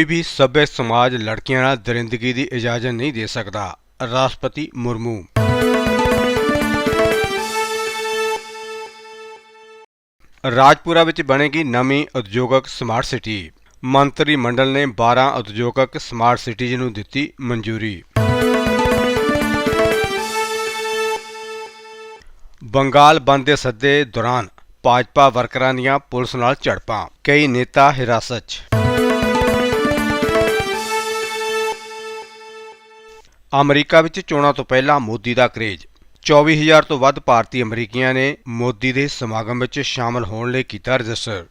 ਕੋਈ ਵੀ ਸਭ्य ਸਮਾਜ ਲੜਕੀਆਂ ਨਾਲ ਦਰਿੰਦਗੀ ਦੀ ਇਜਾਜ਼ਤ ਨਹੀਂ ਦੇ ਸਕਦਾ। ਰਾਸ਼ਟਰਪਤੀ ਮੁਰਮੂ। ਰਾਜਪੁਰਾ ਵਿੱਚ ਬਣੇਗੀ ਨਵੀਂ ਉਦਯੋਗਿਕ ਸਮਾਰਟ ਸਿਟੀ। ਮੰਤਰੀ ਮੰਡਲ ਨੇ 12 ਉਦਯੋਗਿਕ ਸਮਾਰਟ ਸਿਟੀਜ਼ ਨੂੰ ਦਿੱਤੀ ਮਨਜ਼ੂਰੀ। ਬੰਗਾਲ ਬੰਦ ਦੇ ਸੱਦੇ ਦੌਰਾਨ ਭਾਜਪਾ ਵਰਕਰਾਂ ਦੀਆਂ ਪੁਲਿਸ ਨਾਲ ਝੜਪਾਂ। ਕਈ ਨੇਤਾ ਹਿਰਾਸਤ 'ਚ। ਅਮਰੀਕਾ ਵਿੱਚ ਚੋਣਾਂ ਤੋਂ ਪਹਿਲਾਂ ਮੋਦੀ ਦਾ ਕਰੇਜ। 24000 ਤੋਂ ਵੱਧ ਭਾਰਤੀ ਅਮਰੀਕੀਆਂ ਨੇ ਮੋਦੀ ਦੇ ਸਮਾਗਮ ਵਿੱਚ ਸ਼ਾਮਲ ਹੋਣ ਲਈ ਕੀਤਾ ਰਜਿਸਟਰ।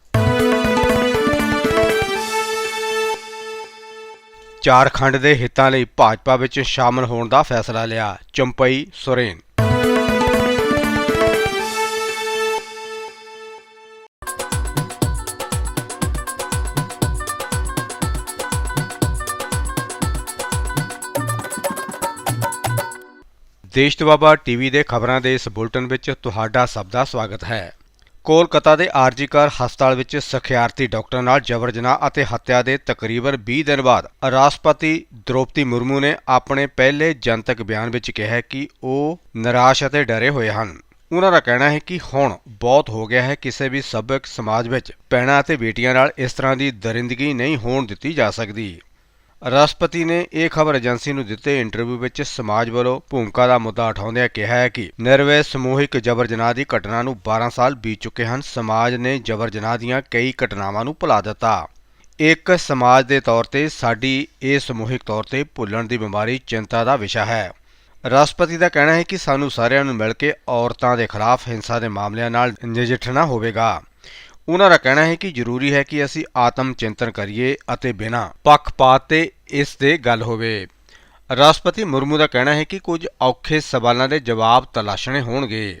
ਝਾਰਖੰਡ ਦੇ ਹਿੱਤਾਂ ਲਈ ਭਾਜਪਾ ਵਿੱਚ ਸ਼ਾਮਲ ਹੋਣ ਦਾ ਫੈਸਲਾ ਲਿਆ ਚੰਪਈ ਸੋਰੇਨ। ਦੇਸ਼ ਦੁਆਬਾ ਟੀਵੀ ਦੇ ਖਬਰਾਂ ਦੇ ਇਸ ਬੁਲਟਨ ਵਿੱਚ ਤੁਹਾਡਾ ਸਭ ਦਾ ਸਵਾਗਤ ਹੈ। ਕੋਲਕਾਤਾ ਦੇ ਆਰਜੀਕਰ ਹਸਪਤਾਲ ਵਿੱਚ ਸਖਿਆਰਤੀ ਡਾਕਟਰ ਨਾਲ ਜਬਰ ਜਨਾਹ ਅਤੇ ਹੱਤਿਆ ਦੇ ਤਕਰੀਬਨ 20 ਦਿਨ ਬਾਅਦ ਰਾਸ਼ਟਰਪਤੀ ਦ੍ਰੋਪਦੀ ਮੁਰਮੂ ਨੇ ਆਪਣੇ ਪਹਿਲੇ ਜਨਤਕ ਬਿਆਨ ਵਿੱਚ ਕਿਹਾ ਕਿ ਉਹ ਨਿਰਾਸ਼ ਅਤੇ ਡਰੇ ਹੋਏ ਹਨ। ਉਹਨਾਂ ਦਾ ਕਹਿਣਾ ਹੈ ਕਿ ਹੁਣ ਬਹੁਤ ਹੋ ਗਿਆ ਹੈ, ਕਿਸੇ ਵੀ ਸਭਿਅਕ ਸਮਾਜ ਵਿੱਚ ਭੈਣਾਂ ਅਤੇ ਬੇਟੀਆਂ ਨਾਲ ਇਸ ਤਰ੍ਹਾਂ ਦੀ ਦਰਿੰਦਗੀ ਨਹੀਂ ਹੋਣ ਦਿੱਤੀ ਜਾ ਸਕਦੀ। ਰਾਸ਼ਟਰਪਤੀ ਨੇ ਇਹ ਖਬਰ ਏਜੰਸੀ ਨੂੰ ਦਿੱਤੇ ਇੰਟਰਵਿਊ ਵਿੱਚ ਸਮਾਜ ਵੱਲੋਂ ਭੂਮਿਕਾ ਦਾ ਮੁੱਦਾ ਉਠਾਉਂਦਿਆਂ ਕਿਹਾ ਹੈ ਕਿ ਨਿਰਵੈ ਸਮੂਹਿਕ ਜਬਰ ਜਨਾਹ ਦੀ ਘਟਨਾ ਨੂੰ 12 ਸਾਲ ਬੀਤ ਚੁੱਕੇ ਹਨ। ਸਮਾਜ ਨੇ ਜਬਰ ਜਨਾਹ ਦੀਆਂ ਕਈ ਘਟਨਾਵਾਂ ਨੂੰ ਭੁਲਾ ਦਿੱਤਾ। ਇੱਕ ਸਮਾਜ ਦੇ ਤੌਰ ਤੇ ਸਾਡੀ ਇਹ ਸਮੂਹਿਕ ਤੌਰ ਤੇ ਭੁੱਲਣ ਦੀ ਬਿਮਾਰੀ ਚਿੰਤਾ ਦਾ ਵਿਸ਼ਾ ਹੈ। ਰਾਸ਼ਟਰਪਤੀ ਦਾ ਕਹਿਣਾ ਹੈ ਕਿ ਸਾਨੂੰ ਸਾਰਿਆਂ ਨੂੰ ਮਿਲ ਕੇ ਔਰਤਾਂ ਦੇ ਖਿਲਾਫ ਹਿੰਸਾ ਦੇ ਮਾਮਲਿਆਂ ਨਾਲ ਨਜਿੱਠਣਾ ਹੋਵੇਗਾ। ਉਹਨਾਂ ਦਾ ਕਹਿਣਾ ਹੈ ਕਿ ਜ਼ਰੂਰੀ ਹੈ ਕਿ ਅਸੀਂ ਆਤਮ ਚਿੰਤਨ ਕਰੀਏ ਅਤੇ ਬਿਨਾਂ ਪੱਖਪਾਤ ਤੇ ਇਸ ਦੇ ਗੱਲ ਹੋਵੇ। ਰਾਸ਼ਟਰਪਤੀ ਮੁਰਮੂ ਦਾ ਕਹਿਣਾ ਹੈ ਕਿ ਕੁਝ ਔਖੇ ਸਵਾਲਾਂ ਦੇ ਜਵਾਬ ਤਲਾਸ਼ਣੇ ਹੋਣਗੇ।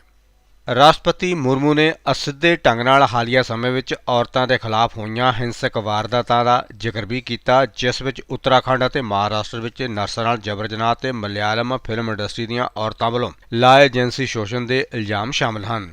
ਰਾਸ਼ਟਰਪਤੀ ਮੁਰਮੂ ਨੇ ਅਸਿੱਧੇ ਢੰਗ ਨਾਲ ਹਾਲੀਆ ਸਮੇਂ ਵਿੱਚ ਔਰਤਾਂ ਦੇ ਖਿਲਾਫ ਹੋਈਆਂ ਹਿੰਸਕ ਵਾਰਦਾਤਾਂ ਦਾ ਜ਼ਿਕਰ ਵੀ ਕੀਤਾ, ਜਿਸ ਵਿੱਚ ਉੱਤਰਾਖੰਡ ਅਤੇ ਮਹਾਰਾਸ਼ਟਰ ਵਿੱਚ ਨਰਸਾਂ ਨਾਲ ਜਬਰ ਜਨਾਹ ਤੇ ਮਲਿਆਲਮ ਫਿਲਮ ਇੰਡਸਟਰੀ ਦੀਆਂ ਔਰਤਾਂ ਵੱਲੋਂ ਲਾਏ ਜਿੰਸੀ ਸ਼ੋਸ਼ਣ ਦੇ ਇਲਜ਼ਾਮ ਸ਼ਾਮਲ ਹਨ।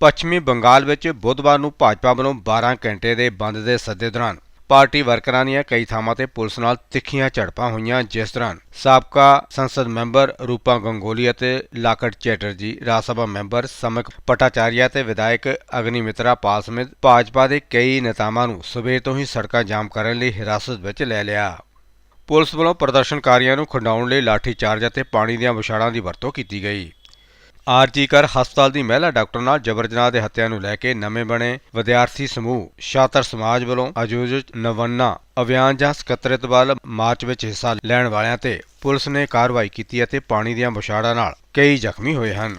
ਪੱਛਮੀ ਬੰਗਾਲ ਵਿੱਚ ਬੁੱਧਵਾਰ ਨੂੰ ਭਾਜਪਾ ਵੱਲੋਂ 12 ਘੰਟੇ ਦੇ ਬੰਦ ਦੇ ਸੱਦੇ ਦੌਰਾਨ ਪਾਰਟੀ ਵਰਕਰਾਂ ਦੀਆਂ ਕਈ ਥਾਵਾਂ ਤੇ ਪੁਲਿਸ ਨਾਲ ਤਿੱਖੀਆਂ ਝੜਪਾਂ ਹੋਈਆਂ, ਜਿਸ ਦੌਰਾਨ ਸਾਬਕਾ ਸੰਸਦ ਮੈਂਬਰ ਰੂਪਾ ਗੰਗੋਲੀ ਅਤੇ ਲਾਕਟ ਚੈਟਰਜੀ, ਰਾਜ ਸਭਾ ਮੈਂਬਰ ਸਮਕ ਪਟਾਚਾਰੀਆ ਤੇ ਵਿਧਾਇਕ ਅਗਨੀ ਮਿਤਰਾ ਪਾਲ ਸਮੇਤ ਭਾਜਪਾ ਦੇ ਕਈ ਨੇਤਾਵਾਂ ਨੂੰ ਸਵੇਰ ਤੋਂ ਹੀ ਸੜਕਾਂ ਜਾਮ ਕਰਨ ਲਈ ਹਿਰਾਸਤ ਵਿੱਚ ਲੈ ਲਿਆ। ਪੁਲਿਸ ਵੱਲੋਂ ਪ੍ਰਦਰਸ਼ਨਕਾਰੀਆਂ ਨੂੰ ਖੰਡਾਉਣ ਲਈ ਲਾਠੀ ਚਾਰਜ ਅਤੇ ਪਾਣੀ ਦੀਆਂ ਵਿਛਾੜਾਂ ਦੀ ਵਰਤੋਂ ਕੀਤੀ ਗਈ। ਆਰਜੀਕਰ ਹਸਪਤਾਲ ਦੀ ਮਹਿਲਾ ਡਾਕਟਰ ਨਾਲ ਜਬਰ ਜਨਾਹ ਦੇ ਹੱਤਿਆ ਨੂੰ ਲੈ ਕੇ ਨਵੇਂ ਬਣੇ ਵਿਦਿਆਰਥੀ ਸਮੂਹ ਸ਼ਾਤਰ ਸਮਾਜ ਵੱਲੋਂ ਆਯੋਜਿਤ ਨਵੰਨਾ ਅਭਿਆਨ ਜਾਂ ਸਕੱਤਰਤ ਵੱਲ ਮਾਰਚ ਵਿੱਚ ਹਿੱਸਾ ਲੈਣ ਵਾਲਿਆਂ ਤੇ ਪੁਲਿਸ ਨੇ ਕਾਰਵਾਈ ਕੀਤੀ ਅਤੇ ਪਾਣੀ ਦੀਆਂ ਵਿਛਾੜਾਂ ਨਾਲ ਕਈ ਜ਼ਖਮੀ ਹੋਏ ਹਨ।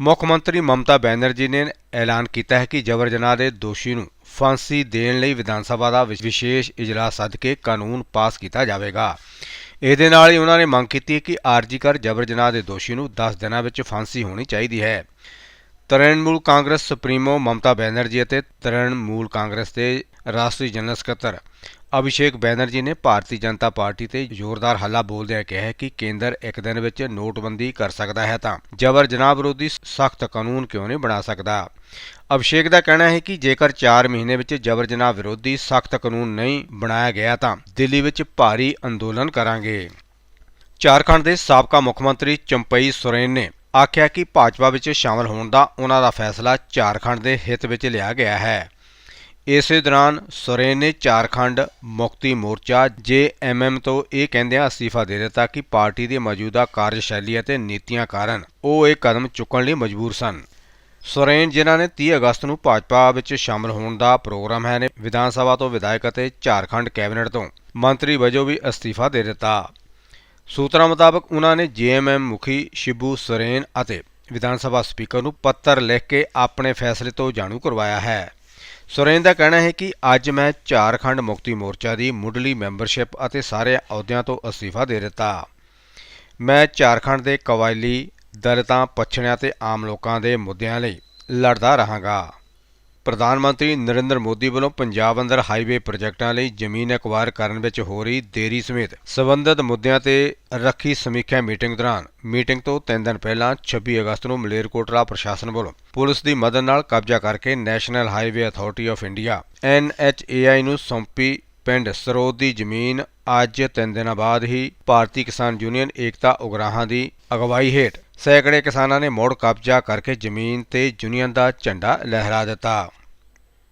ਮੁੱਖ ਮੰਤਰੀ ਮਮਤਾ ਬੈਨਰਜੀ ਨੇ ਐਲਾਨ ਕੀਤਾ ਹੈ ਕਿ ਜਬਰ ਜਨਾਹ ਦੇ ਦੋਸ਼ੀ ਨੂੰ ਫਾਂਸੀ ਦੇਣ ਲਈ ਵਿਧਾਨ ਸਭਾ ਦਾ ਵਿਸ਼ੇਸ਼ ਇਜਲਾਸ ਸੱਦ ਕੇ ਕਾਨੂੰਨ ਪਾਸ ਕੀਤਾ ਜਾਵੇਗਾ। ਇਹਦੇ ਨਾਲ ਹੀ ਉਹਨਾਂ ਨੇ ਮੰਗ ਕੀਤੀ ਕਿ ਆਰਜੀ ਆਰਜੀਕਰ ਜਬਰ ਜਨਾਹ ਦੇ ਦੋਸ਼ੀ ਨੂੰ 10 ਦਿਨਾਂ ਵਿੱਚ ਫਾਂਸੀ ਹੋਣੀ ਚਾਹੀਦੀ ਹੈ। ਤ੍ਰਿਣਮੂਲ ਕਾਂਗਰਸ ਸੁਪਰੀਮੋ ਮਮਤਾ ਬੈਨਰਜੀ ਅਤੇ ਤ੍ਰਿਣਮੂਲ ਕਾਂਗਰਸ ਦੇ ਰਾਸ਼ਟਰੀ ਜਨਰਲ ਸਕੱਤਰ ਅਭਿਸ਼ੇਕ ਬੈਨਰਜੀ ਨੇ ਭਾਰਤੀ ਜਨਤਾ ਪਾਰਟੀ ਤੇ ਜ਼ੋਰਦਾਰ ਹੱਲਾ ਬੋਲਦਿਆਂ ਕਿਹਾ ਕਿ ਕੇਂਦਰ ਇੱਕ ਦਿਨ ਵਿੱਚ ਨੋਟਬੰਦੀ ਕਰ ਸਕਦਾ ਹੈ ਤਾਂ ਜਬਰ ਜਨਾਹ ਵਿਰੋਧੀ ਸਖਤ ਕਾਨੂੰਨ ਕਿਉਂ ਨਹੀਂ ਬਣਾ ਸਕਦਾ? ਅਭਿਸ਼ੇਕ ਦਾ ਕਹਿਣਾ ਹੈ ਕਿ ਜੇਕਰ 4 ਮਹੀਨੇ ਵਿੱਚ ਜਬਰ ਜਨਾਹ ਵਿਰੋਧੀ ਸਖਤ ਕਾਨੂੰਨ ਨਹੀਂ ਬਣਾਇਆ ਗਿਆ ਤਾਂ ਦਿੱਲੀ ਵਿੱਚ ਭਾਰੀ ਅੰਦੋਲਨ ਕਰਾਂਗੇ। ਝਾਰਖੰਡ ਦੇ ਸਾਬਕਾ ਮੁੱਖ ਮੰਤਰੀ ਚੰਪਈ ਸੋਰੇਨ ਨੇ ਆਖਿਆ ਕਿ ਭਾਜਪਾ ਵਿੱਚ ਸ਼ਾਮਲ ਹੋਣ ਦਾ ਉਹਨਾਂ ਦਾ ਫੈਸਲਾ ਝਾਰਖੰਡ ਦੇ ਹਿੱਤ ਵਿੱਚ ਲਿਆ ਗਿਆ ਹੈ। ਇਸੇ ਦੌਰਾਨ ਸੋਰੇਨ ਨੇ ਝਾਰਖੰਡ ਮੁਕਤੀ ਮੋਰਚਾ ਜੇਐਮਐਮ ਤੋਂ ਇਹ ਕਹਿੰਦਿਆਂ ਅਸਤੀਫਾ ਦੇ ਦਿੱਤਾ ਕਿ ਪਾਰਟੀ ਦੀ ਮੌਜੂਦਾ ਕਾਰਜਸ਼ੈਲੀ ਅਤੇ ਨੀਤੀਆਂ ਕਾਰਨ ਉਹ ਇਹ ਕਦਮ ਚੁੱਕਣ ਲਈ ਮਜਬੂਰ ਸਨ। ਸੋਰੇਨ, ਜਿਨ੍ਹਾਂ ਨੇ 30 ਅਗਸਤ ਨੂੰ ਭਾਜਪਾ ਵਿੱਚ ਸ਼ਾਮਲ ਹੋਣ ਦਾ ਪ੍ਰੋਗਰਾਮ ਹੈ, ਨੇ ਵਿਧਾਨ ਸਭਾ ਤੋਂ ਵਿਧਾਇਕ ਅਤੇ ਝਾਰਖੰਡ ਕੈਬਨਿਟ ਤੋਂ ਮੰਤਰੀ ਵਜੋਂ ਵੀ ਅਸਤੀਫਾ ਦੇ ਦਿੱਤਾ। ਸੂਤਰਾਂ ਮੁਤਾਬਕ ਉਹਨਾਂ ਨੇ ਜੇਐਮਐਮ ਮੁਖੀ ਸ਼ਿਬੂ ਸੋਰੇਨ ਅਤੇ ਵਿਧਾਨ ਸਭਾ ਸਪੀਕਰ ਨੂੰ ਪੱਤਰ ਲਿਖ ਕੇ ਆਪਣੇ ਫੈਸਲੇ ਤੋਂ ਜਾਣੂ ਕਰਵਾਇਆ ਹੈ। ਸੁਰੇਨ ਦਾ ਕਹਿਣਾ ਹੈ ਕਿ ਅੱਜ ਮੈਂ ਝਾਰਖੰਡ ਮੁਕਤੀ ਮੋਰਚਾ ਦੀ ਮੁੱਢਲੀ ਮੈਂਬਰਸ਼ਿਪ ਅਤੇ ਸਾਰੇ ਅਹੁਦਿਆਂ ਤੋਂ ਅਸਤੀਫਾ ਦੇ ਦਿੱਤਾ। ਮੈਂ ਝਾਰਖੰਡ ਦੇ ਕਵਾਇਲੀ, ਦਲਿਤਾਂ, ਪਛੜਿਆਂ ਤੇ ਆਮ ਲੋਕਾਂ ਦੇ ਮੁੱਦਿਆਂ ਲਈ ਲੜਦਾ ਰਹਾਂਗਾ। ਪ੍ਰਧਾਨ ਮੰਤਰੀ ਨਰਿੰਦਰ ਮੋਦੀ ਵੱਲੋਂ ਪੰਜਾਬ ਅੰਦਰ ਹਾਈਵੇ ਪ੍ਰੋਜੈਕਟਾਂ ਲਈ ਜ਼ਮੀਨ ਅਕਵਾਇਰ ਕਰਨ ਵਿੱਚ ਹੋ ਰਹੀ ਦੇਰੀ ਸਮੇਤ ਸਬੰਧਤ ਮੁੱਦਿਆਂ ਤੇ ਰੱਖੀ ਸਮੀਖਿਆ ਮੀਟਿੰਗ ਦੌਰਾਨ ਮੀਟਿੰਗ ਤੋਂ 3 ਦਿਨ ਪਹਿਲਾਂ 26 ਅਗਸਤ ਨੂੰ ਮਲੇਰਕੋਟਲਾ ਪ੍ਰਸ਼ਾਸਨ ਵੱਲੋਂ ਪੁਲਿਸ ਦੀ ਮਦਦ ਨਾਲ ਕਬਜ਼ਾ ਕਰਕੇ national highway authority of India NHAI ਨੂੰ ਸੌਂਪੀ ਪਿੰਡ ਸਰੋਤ ਦੀ ਜ਼ਮੀਨ। ਅੱਜ ਤਿੰਨ ਦਿਨਾਂ ਬਾਅਦ ਹੀ ਭਾਰਤੀ ਕਿਸਾਨ ਯੂਨੀਅਨ ਏਕਤਾ ਉਗਰਾਹਾਂ ਦੀ ਅਗਵਾਈ ਹੇਠ ਸੈਂਕੜੇ ਕਿਸਾਨਾਂ ਨੇ ਮੁੜ ਕਬਜ਼ਾ ਕਰਕੇ ਜ਼ਮੀਨ ਤੇ ਯੂਨੀਅਨ ਦਾ ਝੰਡਾ ਲਹਿਰਾ ਦਿੱਤਾ।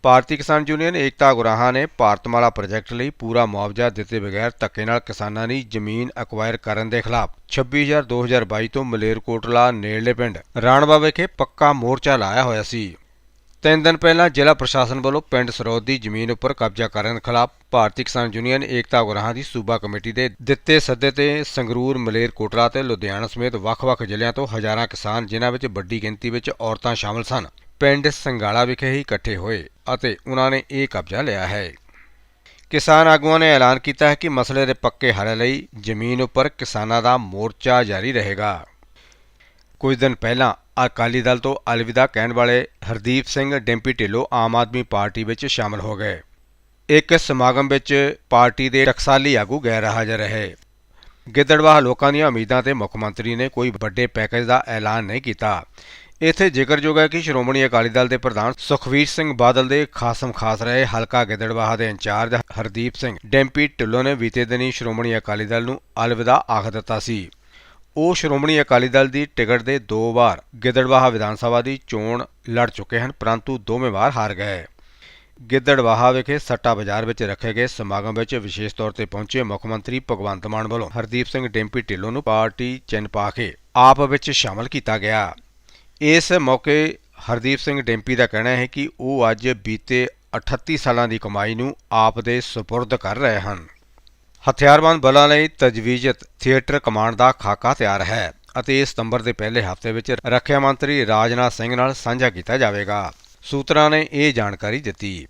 ਭਾਰਤੀ ਕਿਸਾਨ ਯੂਨੀਅਨ ਏਕਤਾ ਗੁਰਾਹਾਂ ਨੇ ਭਾਰਤਮਾਲਾ ਪ੍ਰੋਜੈਕਟ ਲਈ ਪੂਰਾ ਮੁਆਵਜ਼ਾ ਦਿੱਤੇ ਬਗੈਰ ਧੱਕੇ ਨਾਲ ਕਿਸਾਨਾਂ ਦੀ ਜ਼ਮੀਨ ਅਕਵਾਇਰ ਕਰਨ ਦੇ ਖਿਲਾਫ 26000-2022 ਤੋਂ ਮਲੇਰਕੋਟਲਾ ਨੇੜਲੇ ਪਿੰਡ ਰਾਣਵਾ ਵਿਖੇ ਪੱਕਾ ਮੋਰਚਾ ਲਾਇਆ ਹੋਇਆ ਸੀ। ਤਿੰਨ ਦਿਨ ਪਹਿਲਾਂ ਜ਼ਿਲ੍ਹਾ ਪ੍ਰਸ਼ਾਸਨ ਵੱਲੋਂ ਪਿੰਡ ਸਰੋਦ ਦੀ ਜ਼ਮੀਨ ਉੱਪਰ ਕਬਜ਼ਾ ਕਰਨ ਖਿਲਾਫ ਭਾਰਤੀ ਕਿਸਾਨ ਯੂਨੀਅਨ ਏਕਤਾ ਉਗਰਾਹਾਂ ਦੀ ਸੂਬਾ ਕਮੇਟੀ ਦੇ ਦਿੱਤੇ ਸੱਦੇ ਤੇ ਸੰਗਰੂਰ ਮਲੇਰਕੋਟਲਾ ਤੇ ਲੁਧਿਆਣਾ ਸਮੇਤ ਵੱਖ-ਵੱਖ ਜ਼ਿਲ੍ਹਿਆਂ ਤੋਂ ਹਜ਼ਾਰਾਂ ਕਿਸਾਨ ਜਿਨ੍ਹਾਂ ਵਿੱਚ ਵੱਡੀ ਗਿਣਤੀ ਵਿੱਚ ਔਰਤਾਂ ਸ਼ਾਮਲ ਸਨ। ਪਿੰਡ ਸੰਗਾਲਾ ਵਿਖੇ ਹੀ ਇਕੱਠੇ ਹੋਏ ਅਤੇ ਉਹਨਾਂ ਨੇ ਇਹ ਕਬਜ਼ਾ ਲਿਆ ਹੈ। ਕਿਸਾਨ ਆਗੂਆਂ ਨੇ ਐਲਾਨ ਕੀਤਾ ਹੈ ਕਿ ਮਸਲੇ ਦੇ ਪੱਕੇ ਹੱਲ ਲਈ ਜ਼ਮੀਨ ਉੱਪਰ ਕਿਸਾਨਾਂ ਦਾ ਮੋਰਚਾ ਜਾਰੀ ਰਹੇਗਾ। ਕੁਝ ਦਿਨ ਪਹਿਲਾਂ ਅਕਾਲੀ ਦਲ ਤੋਂ ਅਲਵਿਦਾ ਕਹਿਣ ਵਾਲੇ ਹਰਦੀਪ ਸਿੰਘ ਡੈਂਪੀ ਢਿੱਲੋਂ ਆਮ ਆਦਮੀ ਪਾਰਟੀ ਵਿੱਚ ਸ਼ਾਮਲ ਹੋ ਗਏ। ਇੱਕ ਸਮਾਗਮ ਵਿੱਚ ਪਾਰਟੀ ਦੇ ਟਕਸਾਲੀ ਆਗੂ ਗੈਰ ਹਾਜ਼ਰ ਰਹੇ। ਗਿੱਦੜਵਾਹ ਲੋਕਾਂ ਦੀਆਂ ਉਮੀਦਾਂ ਤੇ ਮੁੱਖ ਮੰਤਰੀ ਨੇ ਕੋਈ ਵੱਡੇ ਪੈਕੇਜ ਦਾ ਐਲਾਨ ਨਹੀਂ ਕੀਤਾ। ਇੱਥੇ ਜ਼ਿਕਰਯੋਗ ਹੈ ਕਿ ਸ਼੍ਰੋਮਣੀ ਅਕਾਲੀ ਦਲ ਦੇ ਪ੍ਰਧਾਨ ਸੁਖਵੀਰ ਸਿੰਘ ਬਾਦਲ ਦੇ ਖਾਸਮ ਖਾਸ ਰਹੇ ਹਲਕਾ ਗਿੱਦੜਵਾਹ ਦੇ ਇੰਚਾਰਜ ਹਰਦੀਪ ਸਿੰਘ ਡੈਂਪੀ ਢਿੱਲੋਂ ਨੇ ਬੀਤੇ ਦਿਨੀ ਸ਼੍ਰੋਮਣੀ ਅਕਾਲੀ ਦਲ ਨੂੰ ਅਲਵਿਦਾ ਆਖ ਦਿੱਤਾ ਸੀ। ਉਹ ਸ਼੍ਰੋਮਣੀ ਅਕਾਲੀ ਦਲ ਦੀ ਟਿਕਟ ਦੇ ਦੋ ਵਾਰ ਗਿੱਦੜਵਾਹਾ ਵਿਧਾਨ ਸਭਾ ਦੀ ਚੋਣ ਲੜ ਚੁੱਕੇ ਹਨ, ਪਰੰਤੂ ਦੋਵੇਂ ਵਾਰ ਹਾਰ ਗਏ। ਗਿੱਦੜਵਾਹਾ ਵਿਖੇ ਸੱਟਾ ਬਾਜ਼ਾਰ ਵਿੱਚ ਰੱਖੇ ਗਏ ਸਮਾਗਮ ਵਿੱਚ ਵਿਸ਼ੇਸ਼ ਤੌਰ ਤੇ ਪਹੁੰਚੇ ਮੁੱਖ ਮੰਤਰੀ ਭਗਵੰਤ ਮਾਨ ਵੱਲੋਂ ਹਰਦੀਪ ਸਿੰਘ ਡੈਂਪੀ ਢਿੱਲੋਂ ਨੂੰ ਪਾਰਟੀ ਚਿੰਨ੍ਹ ਪਾ ਕੇ ਆਪ ਵਿੱਚ ਸ਼ਾਮਲ ਕੀਤਾ ਗਿਆ। ਇਸ ਮੌਕੇ ਹਰਦੀਪ ਸਿੰਘ ਡੈਂਪੀ ਦਾ ਕਹਿਣਾ ਹੈ ਕਿ ਉਹ ਅੱਜ ਬੀਤੇ 38 ਸਾਲਾਂ ਦੀ ਕਮਾਈ ਨੂੰ ਆਪ ਦੇ ਸਪੁਰਦ ਕਰ ਰਹੇ ਹਨ। ਹਥਿਆਰਬੰਦ ਬਲਾਂ ਲਈ ਤਜਵੀਜ਼ਤ ਥੀਏਟਰ ਕਮਾਂਡ ਦਾ ਖਾਕਾ ਤਿਆਰ ਹੈ ਅਤੇ ਸਤੰਬਰ ਦੇ ਪਹਿਲੇ ਹਫ਼ਤੇ ਵਿੱਚ ਰੱਖਿਆ ਮੰਤਰੀ ਰਾਜਨਾਥ ਸਿੰਘ ਨਾਲ ਸਾਂਝਾ ਕੀਤਾ ਜਾਵੇਗਾ। ਸੂਤਰਾਂ ਨੇ ਇਹ ਜਾਣਕਾਰੀ ਦਿੱਤੀ।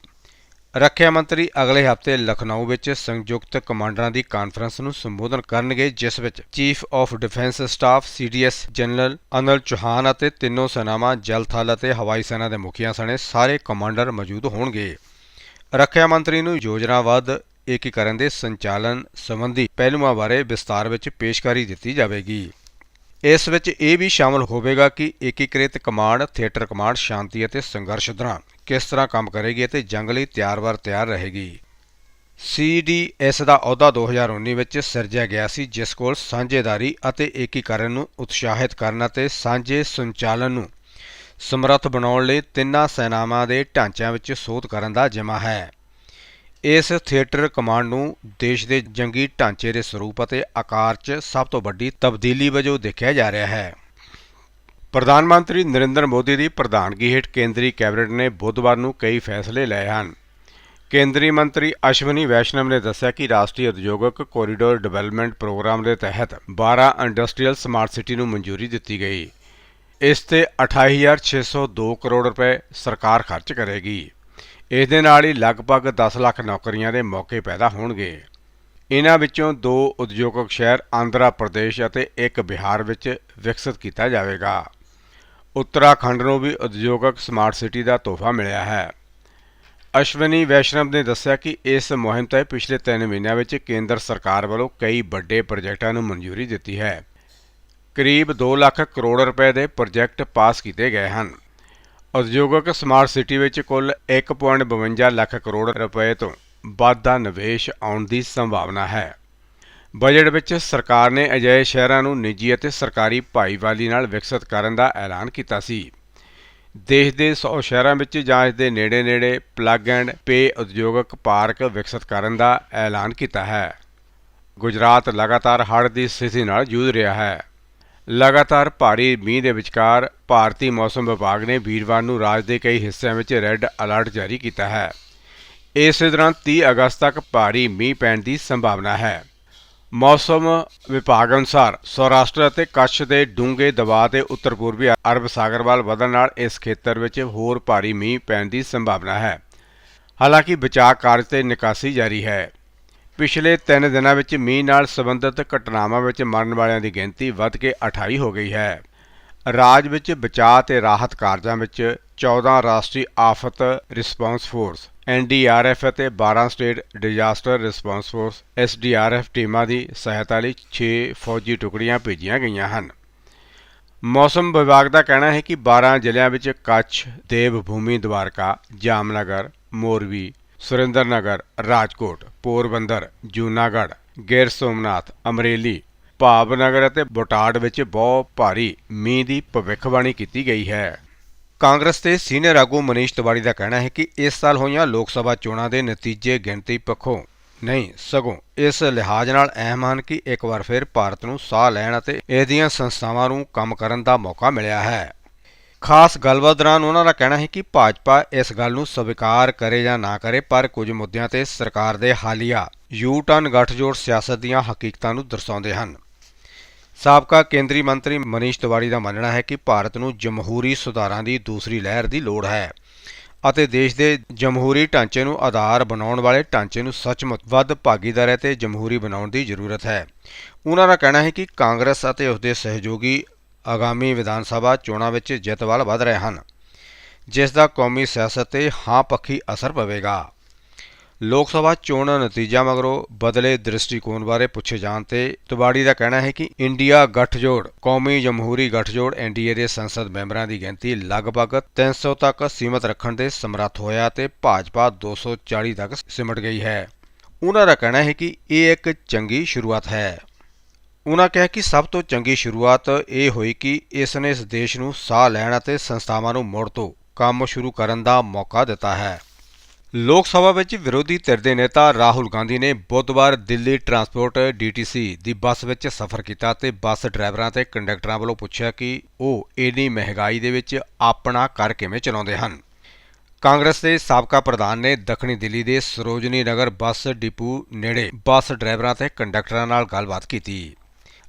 ਰੱਖਿਆ ਮੰਤਰੀ ਅਗਲੇ ਹਫ਼ਤੇ ਲਖਨਊ ਵਿੱਚ ਸੰਯੁਕਤ ਕਮਾਂਡਰਾਂ ਦੀ ਕਾਨਫਰੰਸ ਨੂੰ ਸੰਬੋਧਨ ਕਰਨਗੇ, ਜਿਸ ਵਿੱਚ chief of defence staff CDS general Anil Chauhan ਅਤੇ ਤਿੰਨੋਂ ਸੈਨਾਵਾਂ, ਜਲ ਥਲ ਅਤੇ ਹਵਾਈ ਸੈਨਾ ਦੇ ਮੁਖੀਆਂ ਸਣੇ ਸਾਰੇ ਕਮਾਂਡਰ ਮੌਜੂਦ ਹੋਣਗੇ। ਰੱਖਿਆ ਮੰਤਰੀ ਨੂੰ ਯੋਜਨਾਬੱਧ ਏਕੀਕਰਨ ਦੇ ਸੰਚਾਲਨ ਸੰਬੰਧੀ ਪਹਿਲੂਆਂ ਬਾਰੇ ਵਿਸਤਾਰ ਵਿੱਚ ਪੇਸ਼ਕਾਰੀ ਦਿੱਤੀ ਜਾਵੇਗੀ। ਇਸ ਵਿੱਚ ਇਹ ਵੀ ਸ਼ਾਮਲ ਹੋਵੇਗਾ ਕਿ ਏਕੀਕ੍ਰਿਤ ਕਮਾਂਡ, ਥੀਏਟਰ ਕਮਾਂਡ ਸ਼ਾਂਤੀ ਅਤੇ ਸੰਘਰਸ਼ ਦੌਰਾਨ ਕਿਸ ਤਰ੍ਹਾਂ ਕੰਮ ਕਰੇਗੀ ਅਤੇ ਜੰਗ ਲਈ ਤਿਆਰ-ਬਰ ਤਿਆਰ ਰਹੇਗੀ। ਸੀਡੀਐਸ ਦਾ ਅਹੁਦਾ 2019 ਵਿੱਚ ਸਿਰਜਿਆ ਗਿਆ ਸੀ, ਜਿਸ ਕੋਲ ਸਾਂਝੇਦਾਰੀ ਅਤੇ ਏਕੀਕਰਨ ਨੂੰ ਉਤਸ਼ਾਹਿਤ ਕਰਨ ਅਤੇ ਸਾਂਝੇ ਸੰਚਾਲਨ ਨੂੰ ਸਮਰੱਥ ਬਣਾਉਣ ਲਈ ਤਿੰਨਾਂ ਸੈਨਾਵਾਂ ਦੇ ਢਾਂਚਿਆਂ ਵਿੱਚ ਸੋਧ ਕਰਨ ਦਾ ਜ਼ਿੰਮਾ ਹੈ। ਇਸ ਥੀਏਟਰ ਕਮਾਂਡ ਨੂੰ ਦੇਸ਼ ਦੇ ਜੰਗੀ ਢਾਂਚੇ ਦੇ ਸਰੂਪ ਅਤੇ ਆਕਾਰ 'ਚ ਸਭ ਤੋਂ ਵੱਡੀ ਤਬਦੀਲੀ ਵਜੋਂ ਦੇਖਿਆ ਜਾ ਰਿਹਾ ਹੈ। ਪ੍ਰਧਾਨ ਮੰਤਰੀ ਨਰਿੰਦਰ ਮੋਦੀ ਦੀ ਪ੍ਰਧਾਨਗੀ ਹੇਠ ਕੇਂਦਰੀ ਕੈਬਨਿਟ ਨੇ ਬੁੱਧਵਾਰ ਨੂੰ ਕਈ ਫੈਸਲੇ ਲਏ ਹਨ। ਕੇਂਦਰੀ ਮੰਤਰੀ ਅਸ਼ਵਨੀ ਵੈਸ਼ਨਵ ਨੇ ਦੱਸਿਆ ਕਿ ਰਾਸ਼ਟਰੀ ਉਦਯੋਗਿਕ ਕੋਰੀਡੋਰ ਡਿਵੈਲਪਮੈਂਟ ਪ੍ਰੋਗਰਾਮ ਦੇ ਤਹਿਤ 12 ਇੰਡਸਟਰੀਅਲ ਸਮਾਰਟ ਸਿਟੀ ਨੂੰ ਮਨਜ਼ੂਰੀ ਦਿੱਤੀ ਗਈ। ਇਸ ਤੇ 28602 ਕਰੋੜ ਰੁਪਏ ਸਰਕਾਰ ਖਰਚ ਕਰੇਗੀ। ਇਸ ਦੇ ਨਾਲ ਹੀ ਲਗਭਗ 10 ਲੱਖ ਨੌਕਰੀਆਂ ਦੇ ਮੌਕੇ ਪੈਦਾ ਹੋਣਗੇ। ਇਹਨਾਂ ਵਿੱਚੋਂ ਦੋ ਉਦਯੋਗਿਕ ਸ਼ਹਿਰ ਆਂਧਰਾ ਪ੍ਰਦੇਸ਼ ਅਤੇ ਇੱਕ ਬਿਹਾਰ ਵਿੱਚ ਵਿਕਸਿਤ ਕੀਤਾ ਜਾਵੇਗਾ। ਉੱਤਰਾਖੰਡ ਨੂੰ ਵੀ ਉਦਯੋਗਿਕ ਸਮਾਰਟ ਸਿਟੀ ਦਾ ਤੋਹਫਾ ਮਿਲਿਆ ਹੈ। ਅਸ਼ਵਨੀ ਵੈਸ਼ਨਵ ਨੇ ਦੱਸਿਆ ਕਿ ਇਸ ਮੁਹਿੰਮ ਤਹਿਤ ਪਿਛਲੇ 3 ਮਹੀਨਿਆਂ ਵਿੱਚ ਕੇਂਦਰ ਸਰਕਾਰ ਵੱਲੋਂ ਕਈ ਵੱਡੇ ਪ੍ਰੋਜੈਕਟਾਂ ਨੂੰ ਮਨਜ਼ੂਰੀ ਦਿੱਤੀ ਹੈ। ਕਰੀਬ 2 ਲੱਖ ਕਰੋੜ ਰੁਪਏ ਦੇ ਪ੍ਰੋਜੈਕਟ ਪਾਸ ਕੀਤੇ ਗਏ ਹਨ। ਉਦਯੋਗਿਕ ਸਮਾਰਟ ਸਿਟੀ ਵਿੱਚ ਕੁੱਲ 1.52 ਲੱਖ ਕਰੋੜ ਰੁਪਏ ਤੋਂ ਵੱਧ ਦਾ ਨਿਵੇਸ਼ ਆਉਣ ਦੀ ਸੰਭਾਵਨਾ ਹੈ। ਬਜਟ ਵਿੱਚ ਸਰਕਾਰ ਨੇ ਅਜਿਹੇ ਸ਼ਹਿਰਾਂ ਨੂੰ ਨਿੱਜੀ ਅਤੇ ਸਰਕਾਰੀ ਭਾਈਵਾਲੀ ਨਾਲ ਵਿਕਸਿਤ ਕਰਨ ਦਾ ਐਲਾਨ ਕੀਤਾ ਸੀ। ਦੇਸ਼ ਦੇ 100 ਸ਼ਹਿਰਾਂ ਵਿੱਚ ਜਾਂ ਇਸ ਦੇ ਨੇੜੇ-ਨੇੜੇ ਪਲੱਗ ਐਂਡ ਪੇ ਉਦਯੋਗਿਕ ਪਾਰਕ ਵਿਕਸਿਤ ਕਰਨ ਦਾ ਐਲਾਨ ਕੀਤਾ ਹੈ। ਗੁਜਰਾਤ ਲਗਾਤਾਰ ਹੜ੍ਹ ਦੀ ਸਥਿਤੀ ਨਾਲ ਜੂਝ ਰਿਹਾ ਹੈ। ਲਗਾਤਾਰ ਭਾਰੀ ਮੀਂਹ ਦੇ ਵਿਚਕਾਰ ਭਾਰਤੀ ਮੌਸਮ ਵਿਭਾਗ ਨੇ ਵੀਰਵਾਰ ਨੂੰ ਰਾਜ ਦੇ ਕਈ ਹਿੱਸਿਆਂ ਵਿੱਚ ਰੈੱਡ ਅਲਰਟ ਜਾਰੀ ਕੀਤਾ ਹੈ। ਇਸੇ ਦੌਰਾਨ 30 ਅਗਸਤ ਤੱਕ ਭਾਰੀ ਮੀਂਹ ਪੈਣ ਦੀ ਸੰਭਾਵਨਾ ਹੈ। ਮੌਸਮ ਵਿਭਾਗ ਅਨੁਸਾਰ ਸੌਰਾਸ਼ਟਰ ਅਤੇ ਕੱਛ ਦੇ ਡੂੰਘੇ ਦਬਾਅ ਤੇ ਉੱਤਰ ਪੂਰਬੀ ਅਰਬ ਸਾਗਰ ਵੱਲ ਵਧਣ ਨਾਲ ਇਸ ਖੇਤਰ ਵਿੱਚ ਹੋਰ ਭਾਰੀ ਮੀਂਹ ਪੈਣ ਦੀ ਸੰਭਾਵਨਾ ਹੈ। ਹਾਲਾਂਕਿ ਬਚਾਅ ਕਾਰਜ ਤੇ ਨਿਕਾਸੀ ਜਾਰੀ ਹੈ। ਪਿਛਲੇ 3 ਦਿਨਾਂ ਵਿੱਚ ਮੀਂਹ ਨਾਲ ਸੰਬੰਧਿਤ ਘਟਨਾਵਾਂ ਵਿੱਚ ਮਰਨ ਵਾਲਿਆਂ ਦੀ ਗਿਣਤੀ ਵੱਧ ਕੇ 28 ਹੋ ਗਈ ਹੈ। ਰਾਜ ਵਿੱਚ ਬਚਾਅ ਤੇ ਰਾਹਤ ਕਾਰਜਾਂ ਵਿੱਚ 14 ਰਾਸ਼ਟਰੀ ਆਫਤ ਰਿਸਪਾਂਸ ਫੋਰਸ ਐਨਡੀਆਰਐਫ ਅਤੇ 12 state disaster response force SDRF ਟੀਮਾਂ ਦੀ ਸਹਾਇਤਾ ਲਈ 6 ਫੌਜੀ ਟੁਕੜੀਆਂ ਭੇਜੀਆਂ ਗਈਆਂ ਹਨ। ਮੌਸਮ ਵਿਭਾਗ ਦਾ ਕਹਿਣਾ ਹੈ ਕਿ 12 ਜ਼ਿਲ੍ਹਿਆਂ ਵਿੱਚ ਕੱਛ ਦੇਵਭੂਮੀ ਦਵਾਰਕਾ, ਜਾਮਨਗਰ, ਮੋਰਵੀ ਸੁਰਿੰਦਰਨਗਰ, ਰਾਜਕੋਟ, ਪੋਰਬੰਦਰ, ਜੂਨਾਗੜ੍ਹ, ਗਿਰ ਸੋਮਨਾਥ, ਅਮਰੇਲੀ, ਭਾਵਨਗਰ ਅਤੇ ਬੋਟਾਡ ਵਿੱਚ ਬਹੁਤ ਭਾਰੀ ਮੀਂਹ ਦੀ ਭਵਿੱਖਬਾਣੀ ਕੀਤੀ ਗਈ ਹੈ। ਕਾਂਗਰਸ ਦੇ ਸੀਨੀਅਰ ਆਗੂ ਮਨੀਸ਼ ਤਿਵਾੜੀ ਦਾ ਕਹਿਣਾ ਹੈ ਕਿ ਇਸ ਸਾਲ ਹੋਈਆਂ ਲੋਕ ਸਭਾ ਚੋਣਾਂ ਦੇ ਨਤੀਜੇ ਗਿਣਤੀ ਪੱਖੋਂ ਨਹੀਂ, ਸਗੋਂ ਇਸ ਲਿਹਾਜ਼ ਨਾਲ ਅਹਿਮ ਹਨ ਕਿ ਇੱਕ ਵਾਰ ਫਿਰ ਭਾਰਤ ਨੂੰ ਸਾਹ ਲੈਣ ਅਤੇ ਇਹਦੀਆਂ ਸੰਸਥਾਵਾਂ ਨੂੰ ਕੰਮ ਕਰਨ ਦਾ ਮੌਕਾ ਮਿਲਿਆ ਹੈ। ਖਾਸ ਗੱਲਬਾਤ ਦੌਰਾਨ ਉਹਨਾਂ ਦਾ ਕਹਿਣਾ ਹੈ ਕਿ ਭਾਜਪਾ ਇਸ ਗੱਲ ਨੂੰ ਸਵੀਕਾਰ ਕਰੇ ਜਾਂ ਨਾ ਕਰੇ, ਪਰ ਕੁਝ ਮੁੱਦਿਆਂ ਤੇ ਸਰਕਾਰ ਦੇ ਹਾਲੀਆ ਯੂ ਟਰਨ ਗੱਠਜੋੜ ਸਿਆਸਤ ਦੀਆਂ ਹਕੀਕਤਾਂ ਨੂੰ ਦਰਸਾਉਂਦੇ ਹਨ। ਸਾਬਕਾ ਕੇਂਦਰੀ ਮੰਤਰੀ ਮਨੀਸ਼ ਤਿਵਾੜੀ ਦਾ ਮੰਨਣਾ ਹੈ ਕਿ ਭਾਰਤ ਨੂੰ ਜਮਹੂਰੀ ਸੁਧਾਰਾਂ ਦੀ ਦੂਸਰੀ ਲਹਿਰ ਦੀ ਲੋੜ ਹੈ ਅਤੇ ਦੇਸ਼ ਦੇ ਜਮਹੂਰੀ ਢਾਂਚੇ ਨੂੰ ਆਧਾਰ ਬਣਾਉਣ ਵਾਲੇ ਢਾਂਚੇ ਨੂੰ ਸੱਚਮੁੱਚ ਵੱਧ ਭਾਗੀਦਾਰ ਅਤੇ ਜਮਹੂਰੀ ਬਣਾਉਣ ਦੀ ਜ਼ਰੂਰਤ ਹੈ। ਉਹਨਾਂ ਦਾ ਕਹਿਣਾ ਹੈ ਕਿ ਕਾਂਗਰਸ ਅਤੇ ਉਸਦੇ ਸਹਿਯੋਗੀ ਆਗਾਮੀ ਵਿਧਾਨ ਸਭਾ ਚੋਣਾਂ ਵਿੱਚ ਜਿੱਤ ਵੱਲ ਵਧ ਰਹੇ ਹਨ, ਜਿਸ ਦਾ ਕੌਮੀ ਸਿਆਸਤ ਤੇ ਹਾਂ ਪੱਖੀ ਅਸਰ ਪਵੇਗਾ। ਲੋਕ ਸਭਾ ਚੋਣ ਨਤੀਜਾ ਮਗਰੋਂ ਬਦਲੇ ਦ੍ਰਿਸ਼ਟੀਕੋਣ ਬਾਰੇ ਪੁੱਛੇ ਜਾਣ ਤੇ ਤਿਵਾੜੀ ਦਾ ਕਹਿਣਾ ਹੈ ਕਿ ਇੰਡੀਆ ਗੱਠਜੋੜ, ਕੌਮੀ ਜਮਹੂਰੀ ਗੱਠਜੋੜ ਐਨਡੀਏ ਦੇ ਸੰਸਦ ਮੈਂਬਰਾਂ ਦੀ ਗਿਣਤੀ ਲਗਭਗ 300 ਤੱਕ ਸੀਮਤ ਰੱਖਣ ਦੇ ਸਮਰੱਥ ਹੋਇਆ ਤੇ ਭਾਜਪਾ 240 ਤੱਕ ਸਿਮਟ ਗਈ ਹੈ। ਉਹਨਾਂ ਦਾ ਕਹਿਣਾ ਹੈ ਕਿ ਇਹ ਇੱਕ ਚੰਗੀ ਸ਼ੁਰੂਆਤ ਹੈ। ਉਹਨਾਂ ਕਿਹਾ ਕਿ ਸਭ ਤੋਂ ਚੰਗੀ ਸ਼ੁਰੂਆਤ ਇਹ ਹੋਈ ਕਿ ਇਸ ਨੇ ਇਸ ਦੇਸ਼ ਨੂੰ ਸਾਹ ਲੈਣ ਅਤੇ ਸੰਸਥਾਵਾਂ ਨੂੰ ਮੁੜ ਤੋਂ ਕੰਮ ਸ਼ੁਰੂ ਕਰਨ ਦਾ ਮੌਕਾ ਦਿੱਤਾ ਹੈ। ਲੋਕ ਸਭਾ ਵਿੱਚ ਵਿਰੋਧੀ ਧਿਰ ਦੇ ਨੇਤਾ ਰਾਹੁਲ ਗਾਂਧੀ ਨੇ ਬੁੱਧਵਾਰ ਦਿੱਲੀ ਟਰਾਂਸਪੋਰਟ ਡੀਟੀਸੀ ਦੀ ਬੱਸ ਵਿੱਚ ਸਫ਼ਰ ਕੀਤਾ ਤੇ ਬੱਸ ਡਰਾਈਵਰਾਂ ਤੇ ਕੰਡਕਟਰਾਂ ਵੱਲੋਂ ਪੁੱਛਿਆ ਕਿ ਉਹ ਇੰਨੀ ਮਹਿੰਗਾਈ ਦੇ ਵਿੱਚ ਆਪਣਾ ਘਰ ਕਿਵੇਂ ਚਲਾਉਂਦੇ ਹਨ। ਕਾਂਗਰਸ ਦੇ ਸਾਬਕਾ ਪ੍ਰਧਾਨ ਨੇ ਦੱਖਣੀ ਦਿੱਲੀ ਦੇ ਸਰੋਜਨੀ ਨਗਰ ਬੱਸ ਡਿਪੂ ਨੇੜੇ ਬੱਸ ਡਰਾਈਵਰਾਂ ਤੇ ਕੰਡਕਟਰਾਂ ਨਾਲ ਗੱਲਬਾਤ ਕੀਤੀ।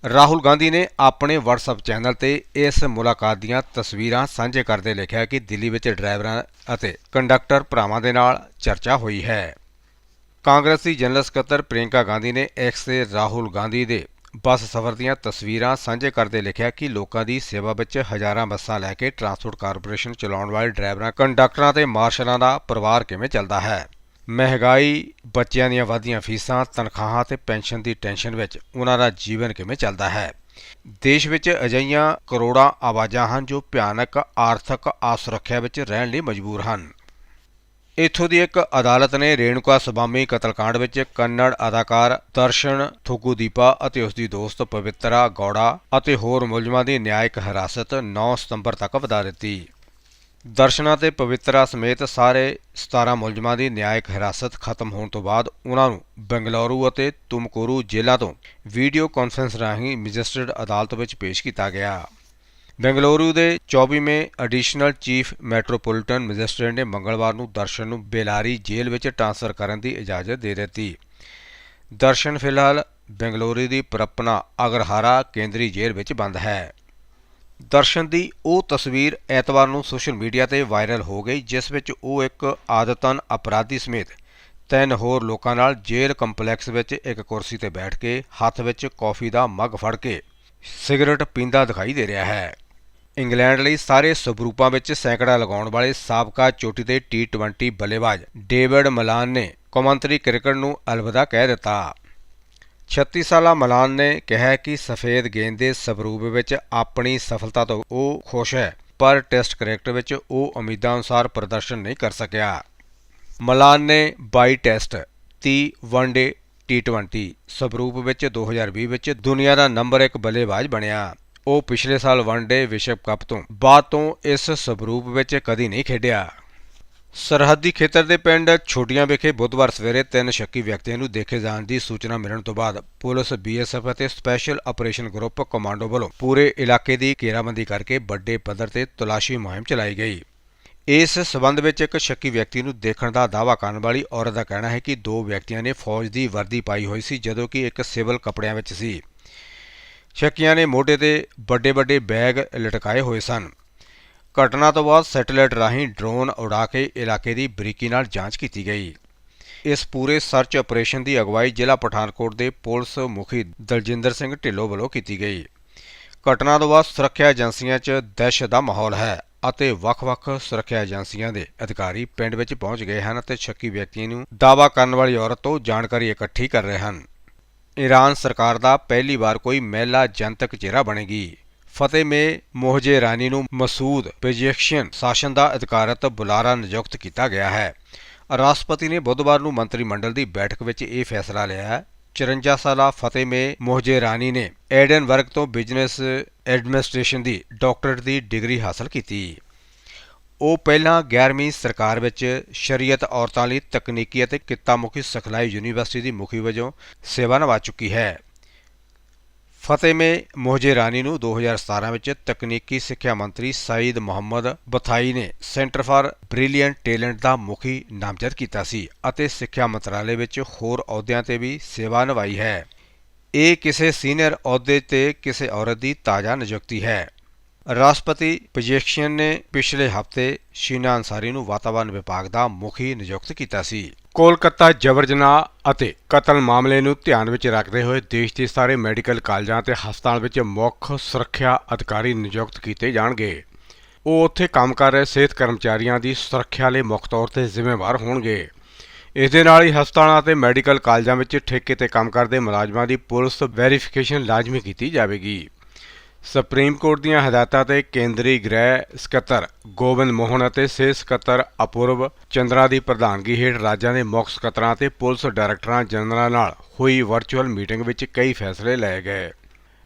ਰਾਹੁਲ ਗਾਂਧੀ ਨੇ ਆਪਣੇ WhatsApp ਚੈਨਲ ਤੇ ਇਸ ਮੁਲਾਕਾਤ ਦੀਆਂ ਤਸਵੀਰਾਂ ਸਾਂਝੇ ਕਰਦੇ ਲਿਖਿਆ ਕਿ ਦਿੱਲੀ ਵਿੱਚ ਡਰਾਈਵਰਾਂ ਅਤੇ ਕੰਡਕਟਰ ਭਰਾਵਾਂ ਦੇ ਨਾਲ ਚਰਚਾ ਹੋਈ ਹੈ। ਕਾਂਗਰਸੀ ਜਨਰਲ ਸਕੱਤਰ ਪ੍ਰਿਯੰਕਾ ਗਾਂਧੀ ਨੇ ਐਕਸ ਤੇ ਰਾਹੁਲ ਗਾਂਧੀ ਦੇ ਬੱਸ ਸਫ਼ਰ ਦੀਆਂ ਤਸਵੀਰਾਂ ਸਾਂਝੇ ਕਰਦੇ ਲਿਖਿਆ ਕਿ ਲੋਕਾਂ ਦੀ ਸੇਵਾ ਵਿੱਚ ਹਜ਼ਾਰਾਂ ਬੱਸਾਂ ਲੈ ਕੇ ਟਰਾਂਸਪੋਰਟ ਕਾਰਪੋਰੇਸ਼ਨ ਚਲਾਉਣ ਵਾਲੇ ਡਰਾਈਵਰਾਂ, ਕੰਡਕਟਰਾਂ ਤੇ ਮਾਰਸ਼ਲਾਂ ਦਾ ਪਰਿਵਾਰ ਕਿਵੇਂ ਚੱਲਦਾ ਹੈ। ਮਹਿੰਗਾਈ, ਬੱਚਿਆਂ ਦੀਆਂ ਵਧਦੀਆਂ ਫੀਸਾਂ, ਤਨਖਾਹਾਂ ਤੇ ਪੈਨਸ਼ਨ ਦੀ ਟੈਨਸ਼ਨ ਵਿੱਚ ਉਹਨਾਂ ਦਾ ਜੀਵਨ ਕਿਵੇਂ ਚੱਲਦਾ ਹੈ? ਦੇਸ਼ ਵਿੱਚ ਅਜਿਹੀਆਂ ਕਰੋੜਾਂ ਆਵਾਜ਼ਾਂ ਹਨ ਜੋ ਭਿਆਨਕ, ਆਰਥਿਕ ਅਸੁਰੱਖਿਆ ਵਿੱਚ ਰਹਿਣ ਲਈ ਮਜਬੂਰ ਹਨ। ਇੱਥੋਂ ਦੀ ਇੱਕ ਅਦਾਲਤ ਨੇ ਰੇਣੂਕਾ ਸੁਬਾਮੀ ਕਤਲकांड ਵਿੱਚ ਕੰਨੜ ਅਦਾਕਾਰ ਦਰਸ਼ਨ ਥੁਕੂਦੀਪਾ ਅਤੇ ਉਸ ਦੀ ਦੋਸਤ ਪਵਿੱਤਰਾ ਗੌੜਾ ਅਤੇ ਹੋਰ ਮੁਲਜ਼ਮਾਂ ਦੀ ਨਿਆਇਕ ਹਿਰਾਸਤ 9 ਸਤੰਬਰ ਤੱਕ ਵਧਾ ਦਿੱਤੀ। ਦਰਸ਼ਨਾ ਤੇ ਪਵਿੱਤਰਾ ਸਮੇਤ ਸਾਰੇ 17 ਮੁਲਜ਼ਮਾਂ ਦੀ ਨਿਆਇਕ ਹਿਰਾਸਤ ਖਤਮ ਹੋਣ ਤੋਂ ਬਾਅਦ ਉਹਨਾਂ ਨੂੰ ਬੰਗਲੌਰੂ ਅਤੇ ਤੁਮਕੁਰੂ ਜੇਲ੍ਹਾਂ ਤੋਂ ਵੀਡੀਓ ਕਾਨਫਰੰਸ ਰਾਹੀਂ ਮੈਜਿਸਟਰੇਟ ਅਦਾਲਤ ਵਿੱਚ ਪੇਸ਼ ਕੀਤਾ ਗਿਆ। ਬੰਗਲੌਰੂ ਦੇ 24ਵੇਂ ਐਡੀਸ਼ਨਲ ਚੀਫ ਮੈਟਰੋਪੋਲੀਟਨ ਮੈਜਿਸਟਰੇਟ ਨੇ ਮੰਗਲਵਾਰ ਨੂੰ ਦਰਸ਼ਨ ਨੂੰ ਬੇਲਾਰੀ ਜੇਲ੍ਹ ਵਿੱਚ ਟ੍ਰਾਂਸਫਰ ਕਰਨ ਦੀ ਇਜਾਜ਼ਤ ਦੇ ਦਿੱਤੀ। ਦਰਸ਼ਨ ਫਿਲਹਾਲ ਬੰਗਲੌਰੂ ਦੀ ਪ੍ਰਪਨਾ ਅਗਰਹਾਰਾ ਕੇਂਦਰੀ ਜੇਲ੍ਹ ਵਿੱਚ ਬੰਦ ਹੈ। ਦਰਸ਼ਨ ਦੀ ਉਹ ਤਸਵੀਰ ਐਤਵਾਰ ਨੂੰ ਸੋਸ਼ਲ ਮੀਡੀਆ ਤੇ ਵਾਇਰਲ ਹੋ ਗਈ, ਜਿਸ ਵਿੱਚ ਉਹ ਇੱਕ ਆਦਤਨ ਅਪਰਾਧੀ ਸਮੇਤ ਤਿੰਨ ਹੋਰ ਲੋਕਾਂ ਨਾਲ ਜੇਲ੍ਹ ਕੰਪਲੈਕਸ ਵਿੱਚ ਇੱਕ ਕੁਰਸੀ ਤੇ ਬੈਠ ਕੇ ਹੱਥ ਵਿੱਚ ਕੌਫੀ ਦਾ ਮੱਗ ਫੜ ਕੇ ਸਿਗਰਟ ਪੀਂਦਾ ਦਿਖਾਈ ਦੇ ਰਿਹਾ ਹੈ। ਇੰਗਲੈਂਡ ਲਈ ਸਾਰੇ ਸਬਰੂਪਾਂ ਵਿੱਚ ਸੈਂਕੜਾ ਲਗਾਉਣ ਵਾਲੇ ਸਾਬਕਾ ਚੋਟੀ ਦੇ ਟੀ20 ਬੱਲੇਬਾਜ਼ ਡੇਵਿਡ ਮਲਾਨ ਨੇ ਕੌਮਾਂਤਰੀ ਕ੍ਰਿਕਟ ਨੂੰ ਅਲਵਿਦਾ ਕਹਿ ਦਿੱਤਾ। 36 ਸਾਲਾ ਮਲਾਨ ਨੇ ਕਿਹਾ ਕਿ ਸਫੇਦ ਗੇਂਦ ਦੇ ਸਵਰੂਪ ਵਿੱਚ ਆਪਣੀ ਸਫਲਤਾ ਤੋਂ ਉਹ ਖੁਸ਼ ਹੈ, ਪਰ ਟੈਸਟ ਕ੍ਰਿਕਟ ਵਿੱਚ ਉਹ ਉਮੀਦਾਂ ਅਨੁਸਾਰ ਪ੍ਰਦਰਸ਼ਨ ਨਹੀਂ ਕਰ ਸਕਿਆ। ਮਲਾਨ ਨੇ 22 ਟੈਸਟ 30 ਵਨਡੇ ਟੀ20 ਸਵਰੂਪ ਵਿੱਚ 2020 ਵਿੱਚ ਦੁਨੀਆ ਦਾ ਨੰਬਰ 1 ਬੱਲੇਬਾਜ਼ ਬਣਿਆ। ਉਹ ਪਿਛਲੇ ਸਾਲ ਵਨਡੇ ਵਿਸ਼ਵ ਕੱਪ ਤੋਂ ਬਾਅਦ ਤੋਂ ਇਸ ਸਵਰੂਪ ਵਿੱਚ ਕਦੀ ਨਹੀਂ ਖੇਡਿਆ। ਸਰਹੱਦੀ ਖੇਤਰ ਦੇ ਪਿੰਡ ਛੋਟੀਆਂ ਵਿਖੇ ਬੁੱਧਵਾਰ ਸਵੇਰੇ ਤਿੰਨ ਸ਼ੱਕੀ ਵਿਅਕਤੀਆਂ ਨੂੰ ਦੇਖੇ ਜਾਣ ਦੀ ਸੂਚਨਾ ਮਿਲਣ ਤੋਂ ਬਾਅਦ ਪੁਲਿਸ, ਬੀਐਸਐਫ ਅਤੇ ਸਪੈਸ਼ਲ ਆਪਰੇਸ਼ਨ ਗਰੁੱਪ ਕਮਾਂਡੋ ਵੱਲੋਂ ਪੂਰੇ ਇਲਾਕੇ ਦੀ ਘੇਰਾਬੰਦੀ ਕਰਕੇ ਵੱਡੇ ਪੱਧਰ ਤੇ ਤਲਾਸ਼ੀ ਮੁਹਿੰਮ ਚਲਾਈ ਗਈ। ਇਸ ਸਬੰਧ ਵਿੱਚ ਇੱਕ ਸ਼ੱਕੀ ਵਿਅਕਤੀ ਨੂੰ ਦੇਖਣ ਦਾ ਦਾਅਵਾ ਕਰਨ ਵਾਲੀ ਔਰਤ ਦਾ ਕਹਿਣਾ ਹੈ ਕਿ ਦੋ ਵਿਅਕਤੀਆਂ ਨੇ ਫੌਜ ਦੀ ਵਰਦੀ ਪਾਈ ਹੋਈ ਸੀ, ਜਦੋਂ ਕਿ ਇੱਕ ਸਿਵਲ ਕੱਪੜਿਆਂ ਵਿੱਚ ਸੀ। ਸ਼ੱਕੀਆਂ ਨੇ ਮੋਢੇ ਤੇ ਵੱਡੇ ਵੱਡੇ ਬੈਗ ਲਟਕਾਏ ਹੋਏ ਸਨ। ਘਟਨਾ ਤੋਂ ਬਾਅਦ ਸੈਟੇਲਾਈਟ ਰਾਹੀਂ ਡਰੋਨ ਉਡਾ ਕੇ ਇਲਾਕੇ ਦੀ ਬਰੀਕੀ ਨਾਲ ਜਾਂਚ ਕੀਤੀ ਗਈ। ਇਸ ਪੂਰੇ ਸਰਚ ਆਪਰੇਸ਼ਨ ਦੀ ਅਗਵਾਈ ਜ਼ਿਲ੍ਹਾ ਪਠਾਨਕੋਟ ਦੇ ਪੁਲਿਸ ਮੁਖੀ ਦਲਜਿੰਦਰ ਸਿੰਘ ਢਿੱਲੋਂ ਵੱਲੋਂ ਕੀਤੀ ਗਈ। ਘਟਨਾ ਤੋਂ ਬਾਅਦ ਸੁਰੱਖਿਆ ਏਜੰਸੀਆਂ 'ਚ ਦਹਿਸ਼ਤ ਦਾ ਮਾਹੌਲ ਹੈ ਅਤੇ ਵੱਖ-ਵੱਖ ਸੁਰੱਖਿਆ ਏਜੰਸੀਆਂ ਦੇ ਅਧਿਕਾਰੀ ਪਿੰਡ ਵਿੱਚ ਪਹੁੰਚ ਗਏ ਹਨ ਅਤੇ ਸ਼ੱਕੀ ਵਿਅਕਤੀ ਨੂੰ ਦਾਅਵਾ ਕਰਨ ਵਾਲੀ ਔਰਤ ਤੋਂ ਜਾਣਕਾਰੀ ਇਕੱਠੀ ਕਰ ਰਹੇ ਹਨ। ਈਰਾਨ ਸਰਕਾਰ ਦਾ ਪਹਿਲੀ ਵਾਰ ਕੋਈ ਮਹਿਲਾ ਜਨਤਕ ਚਿਹਰਾ ਬਣੇਗੀ। ਫਤਿਹ ਮੇ ਮੋਹਜੇ ਰਾਨੀ ਨੂੰ ਮਸੂਦ ਪੇਜੇਕਸ਼ਨ ਸ਼ਾਸਨ ਦਾ ਅਧਿਕਾਰਤ ਬੁਲਾਰਾ ਨਿਯੁਕਤ ਕੀਤਾ ਗਿਆ ਹੈ। ਰਾਸ਼ਟਰਪਤੀ ਨੇ ਬੁੱਧਵਾਰ ਨੂੰ ਮੰਤਰੀ ਮੰਡਲ ਦੀ ਬੈਠਕ ਵਿੱਚ ਇਹ ਫੈਸਲਾ ਲਿਆ ਹੈ। 54 ਸਾਲਾ ਫਤਿਹਮੇ ਮੋਹਜੇ ਰਾਣੀ ਨੇ ਐਡਨਬਰਗ ਤੋਂ ਬਿਜ਼ਨਸ ਐਡਮਿਨਿਸਟ੍ਰੇਸ਼ਨ ਦੀ ਡਾਕਟਰੇਟ ਦੀ ਡਿਗਰੀ ਹਾਸਲ ਕੀਤੀ। ਉਹ ਪਹਿਲਾਂ 11ਵੀਂ ਸਰਕਾਰ ਵਿੱਚ ਸ਼ਰੀਅਤ ਔਰਤਾਂ ਲਈ ਤਕਨੀਕੀ ਅਤੇ ਕਿੱਤਾਮੁਖੀ ਸਿਖਲਾਈ ਯੂਨੀਵਰਸਿਟੀ ਦੀ ਮੁਖੀ ਵਜੋਂ ਸੇਵਾ ਨਿਭਾ ਚੁੱਕੀ ਹੈ। ਫਤਿਹਮੇ ਮੋਹਜੇ ਰਾਣੀ ਨੂੰ 2017 ਵਿੱਚ ਤਕਨੀਕੀ ਸਿੱਖਿਆ ਮੰਤਰੀ ਸਾਈਦ ਮੁਹੰਮਦ ਬਥਾਈ ਨੇ ਸੈਂਟਰ ਫਾਰ ਬ੍ਰਿਲੀਅੰਟ ਟੈਲੈਂਟ ਦਾ ਮੁਖੀ ਨਾਮਜ਼ਦ ਕੀਤਾ ਸੀ ਅਤੇ ਸਿੱਖਿਆ ਮੰਤਰਾਲੇ ਵਿੱਚ ਹੋਰ ਅਹੁਦਿਆਂ ਤੇ ਵੀ ਸੇਵਾ ਨਿਭਾਈ ਹੈ। ਇਹ ਕਿਸੇ ਸੀਨੀਅਰ ਅਹੁਦੇ ਤੇ ਕਿਸੇ ਔਰਤ ਦੀ ਤਾਜ਼ਾ ਨਿਯੁਕਤੀ ਹੈ। ਰਾਸ਼ਟਰਪਤੀ ਪੋਜੀਸ਼ਨ ਨੇ ਪਿਛਲੇ ਹਫ਼ਤੇ ਸ਼ੀਨਾ ਅੰਸਾਰੀ ਨੂੰ ਵਾਤਾਵਰਣ ਵਿਭਾਗ ਦਾ ਮੁਖੀ ਨਿਯੁਕਤ ਕੀਤਾ ਸੀ। ਕੋਲਕਾਤਾ ਜਬਰ ਜਨਾਹ ਅਤੇ ਕਤਲ ਮਾਮਲੇ ਨੂੰ ਧਿਆਨ ਵਿੱਚ ਰੱਖਦੇ ਹੋਏ ਦੇਸ਼ ਦੇ ਸਾਰੇ ਮੈਡੀਕਲ ਕਾਲਜਾਂ ਤੇ ਹਸਪਤਾਲ ਵਿੱਚ ਮੁੱਖ ਸੁਰੱਖਿਆ ਅਧਿਕਾਰੀ ਨਿਯੁਕਤ ਕੀਤੇ ਜਾਣਗੇ। ਉਹ ਉੱਥੇ ਕੰਮ ਕਰ ਰਹੇ ਸਿਹਤ ਕਰਮਚਾਰੀਆਂ ਦੀ ਸੁਰੱਖਿਆ ਲਈ ਮੁੱਖ ਤੌਰ ਤੇ ਜ਼ਿੰਮੇਵਾਰ ਹੋਣਗੇ। ਇਸ ਦੇ ਨਾਲ ਹੀ ਹਸਪਤਾਲਾਂ ਅਤੇ ਮੈਡੀਕਲ ਕਾਲਜਾਂ ਵਿੱਚ ਠੇਕੇ ਤੇ ਕੰਮ ਕਰਦੇ ਮੁਲਾਜ਼ਮਾਂ ਦੀ ਪੁਲਿਸ ਵੈਰੀਫਿਕੇਸ਼ਨ ਲਾਜ਼ਮੀ ਕੀਤੀ ਜਾਵੇਗੀ। ਸੁਪਰੀਮ ਕੋਰਟ ਦੀਆਂ ਹਦਾਇਤਾਂ ਤੇ ਕੇਂਦਰੀ ਗ੍ਰਹਿ ਸਕੱਤਰ ਗੋਬਿੰਦ ਮੋਹਨ ਅਤੇ ਸਿਹਤ ਸਕੱਤਰ ਅਪੂਰਵ ਚੰਦਰਾ ਦੀ ਪ੍ਰਧਾਨਗੀ ਹੇਠ ਰਾਜਾਂ ਦੇ ਮੁੱਖ ਸਕੱਤਰਾਂ ਤੇ ਪੁਲਿਸ ਡਾਇਰੈਕਟਰਾਂ ਜਨਰਲਾਂ ਨਾਲ ਹੋਈ ਵਰਚੁਅਲ ਮੀਟਿੰਗ ਵਿੱਚ ਕਈ ਫੈਸਲੇ ਲਏ ਗਏ।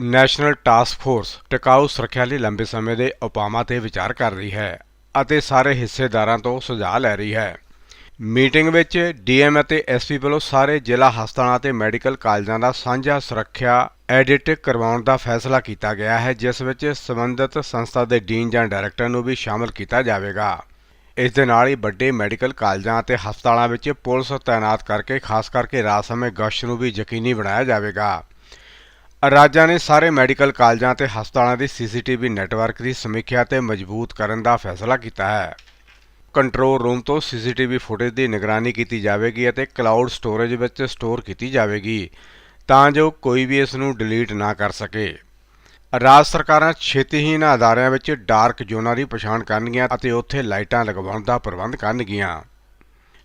ਨੈਸ਼ਨਲ ਟਾਸਕ ਫੋਰਸ ਟਿਕਾਊ ਸੁਰੱਖਿਆ ਲਈ ਲੰਬੇ ਸਮੇਂ ਦੇ ਉਪਾਵਾਂ ਤੇ ਵਿਚਾਰ ਕਰ ਰਹੀ ਹੈ ਅਤੇ ਸਾਰੇ ਹਿੱਸੇਦਾਰਾਂ ਤੋਂ ਸੁਝਾਅ ਲੈ ਰਹੀ ਹੈ। ਮੀਟਿੰਗ ਵਿੱਚ ਡੀਐਮ ਅਤੇ ਐਸਪੀ ਵੱਲੋਂ ਸਾਰੇ ਜ਼ਿਲ੍ਹਾ ਹਸਪਤਾਲਾਂ ਅਤੇ ਮੈਡੀਕਲ ਕਾਲਜਾਂ ਦਾ ਸਾਂਝਾ ਸੁਰੱਖਿਆ ਐਡਿਟ ਕਰਵਾਉਣ ਦਾ ਫੈਸਲਾ ਕੀਤਾ ਗਿਆ ਹੈ, ਜਿਸ ਵਿੱਚ ਸੰਬੰਧਿਤ ਸੰਸਥਾ ਦੇ ਡੀਨ ਜਾਂ ਡਾਇਰੈਕਟਰ ਨੂੰ ਵੀ ਸ਼ਾਮਲ ਕੀਤਾ ਜਾਵੇਗਾ। ਇਸ ਦੇ ਨਾਲ ਹੀ ਵੱਡੇ ਮੈਡੀਕਲ ਕਾਲਜਾਂ ਅਤੇ ਹਸਪਤਾਲਾਂ ਵਿੱਚ ਪੁਲਿਸ ਤਾਇਨਾਤ ਕਰਕੇ, ਖਾਸ ਕਰਕੇ ਰਾਤ ਸਮੇਂ ਗਸ਼ਤ ਨੂੰ ਵੀ ਯਕੀਨੀ ਬਣਾਇਆ ਜਾਵੇਗਾ। ਰਾਜਾਂ ਨੇ ਸਾਰੇ ਮੈਡੀਕਲ ਕਾਲਜਾਂ ਅਤੇ ਹਸਪਤਾਲਾਂ ਦੀ ਸੀਸੀਟੀਵੀ ਨੈਟਵਰਕ ਦੀ ਸਮੀਖਿਆ ਤੇ ਮਜ਼ਬੂਤ ਕਰਨ ਦਾ ਫੈਸਲਾ ਕੀਤਾ ਹੈ। ਕੰਟਰੋਲ ਰੂਮ ਤੋਂ ਸੀਸੀਟੀਵੀ ਫੁਟੇਜ ਦੀ ਨਿਗਰਾਨੀ ਕੀਤੀ ਜਾਵੇਗੀ ਅਤੇ ਕਲਾਊਡ ਸਟੋਰੇਜ ਵਿੱਚ ਸਟੋਰ ਕੀਤੀ ਜਾਵੇਗੀ, ਤਾਂ ਜੋ ਕੋਈ ਵੀ ਇਸ ਨੂੰ ਡਿਲੀਟ ਨਾ ਕਰ ਸਕੇ। ਰਾਜ ਸਰਕਾਰਾਂ ਛੇਤੀ ਹੀ ਇਹਨਾਂ ਅਦਾਰਿਆਂ ਵਿੱਚ ਡਾਰਕ ਜ਼ੋਨਾਂ ਦੀ ਪਛਾਣ ਕਰਨਗੀਆਂ ਅਤੇ ਉੱਥੇ ਲਾਈਟਾਂ ਲਗਵਾਉਣ ਦਾ ਪ੍ਰਬੰਧ ਕਰਨਗੀਆਂ।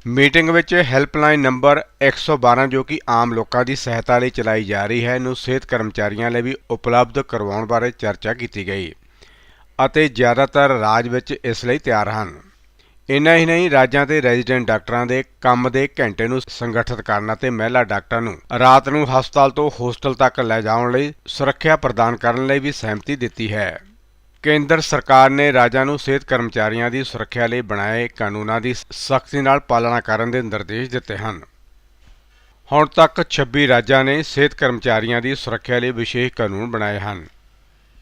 ਮੀਟਿੰਗ ਵਿੱਚ ਹੈਲਪਲਾਈਨ ਨੰਬਰ 112 ਜੋ ਕਿ ਆਮ ਲੋਕਾਂ ਦੀ ਸਹਾਇਤਾ ਲਈ ਚਲਾਈ ਜਾ ਰਹੀ ਹੈ, ਨੂੰ ਸਿਹਤ ਕਰਮਚਾਰੀਆਂ ਲਈ ਵੀ ਉਪਲਬਧ ਕਰਵਾਉਣ ਬਾਰੇ ਚਰਚਾ ਕੀਤੀ ਗਈ ਅਤੇ ਜ਼ਿਆਦਾਤਰ ਰਾਜ ਵਿੱਚ ਇਸ ਲਈ ਤਿਆਰ ਹਨ। ਇੰਨਾ ਹੀ ਨਹੀਂ, ਰਾਜਾਂ ਤੇ ਰੈਜ਼ੀਡੈਂਟ ਡਾਕਟਰਾਂ ਦੇ ਕੰਮ ਦੇ ਘੰਟੇ ਨੂੰ ਸੰਗਠਿਤ ਕਰਨ ਅਤੇ ਮਹਿਲਾ ਡਾਕਟਰਾਂ ਨੂੰ ਰਾਤ ਨੂੰ ਹਸਪਤਾਲ ਤੋਂ ਹੋਸਟਲ ਤੱਕ ਲੈ ਜਾਣ ਲਈ ਸੁਰੱਖਿਆ ਪ੍ਰਦਾਨ ਕਰਨ ਲਈ ਵੀ ਸਹਿਮਤੀ ਦਿੱਤੀ ਹੈ। ਕੇਂਦਰ ਸਰਕਾਰ ਨੇ ਰਾਜਾਂ ਨੂੰ ਸਿਹਤ ਕਰਮਚਾਰੀਆਂ ਦੀ ਸੁਰੱਖਿਆ ਲਈ ਬਣਾਏ ਕਾਨੂੰਨਾਂ ਦੀ ਸਖਤੀ ਨਾਲ ਪਾਲਣਾ ਕਰਨ ਦੇ ਨਿਰਦੇਸ਼ ਦਿੱਤੇ ਹਨ। ਹੁਣ ਤੱਕ 26 ਰਾਜਾਂ ਨੇ ਸਿਹਤ ਕਰਮਚਾਰੀਆਂ ਦੀ ਸੁਰੱਖਿਆ ਲਈ ਵਿਸ਼ੇਸ਼ ਕਾਨੂੰਨ ਬਣਾਏ ਹਨ।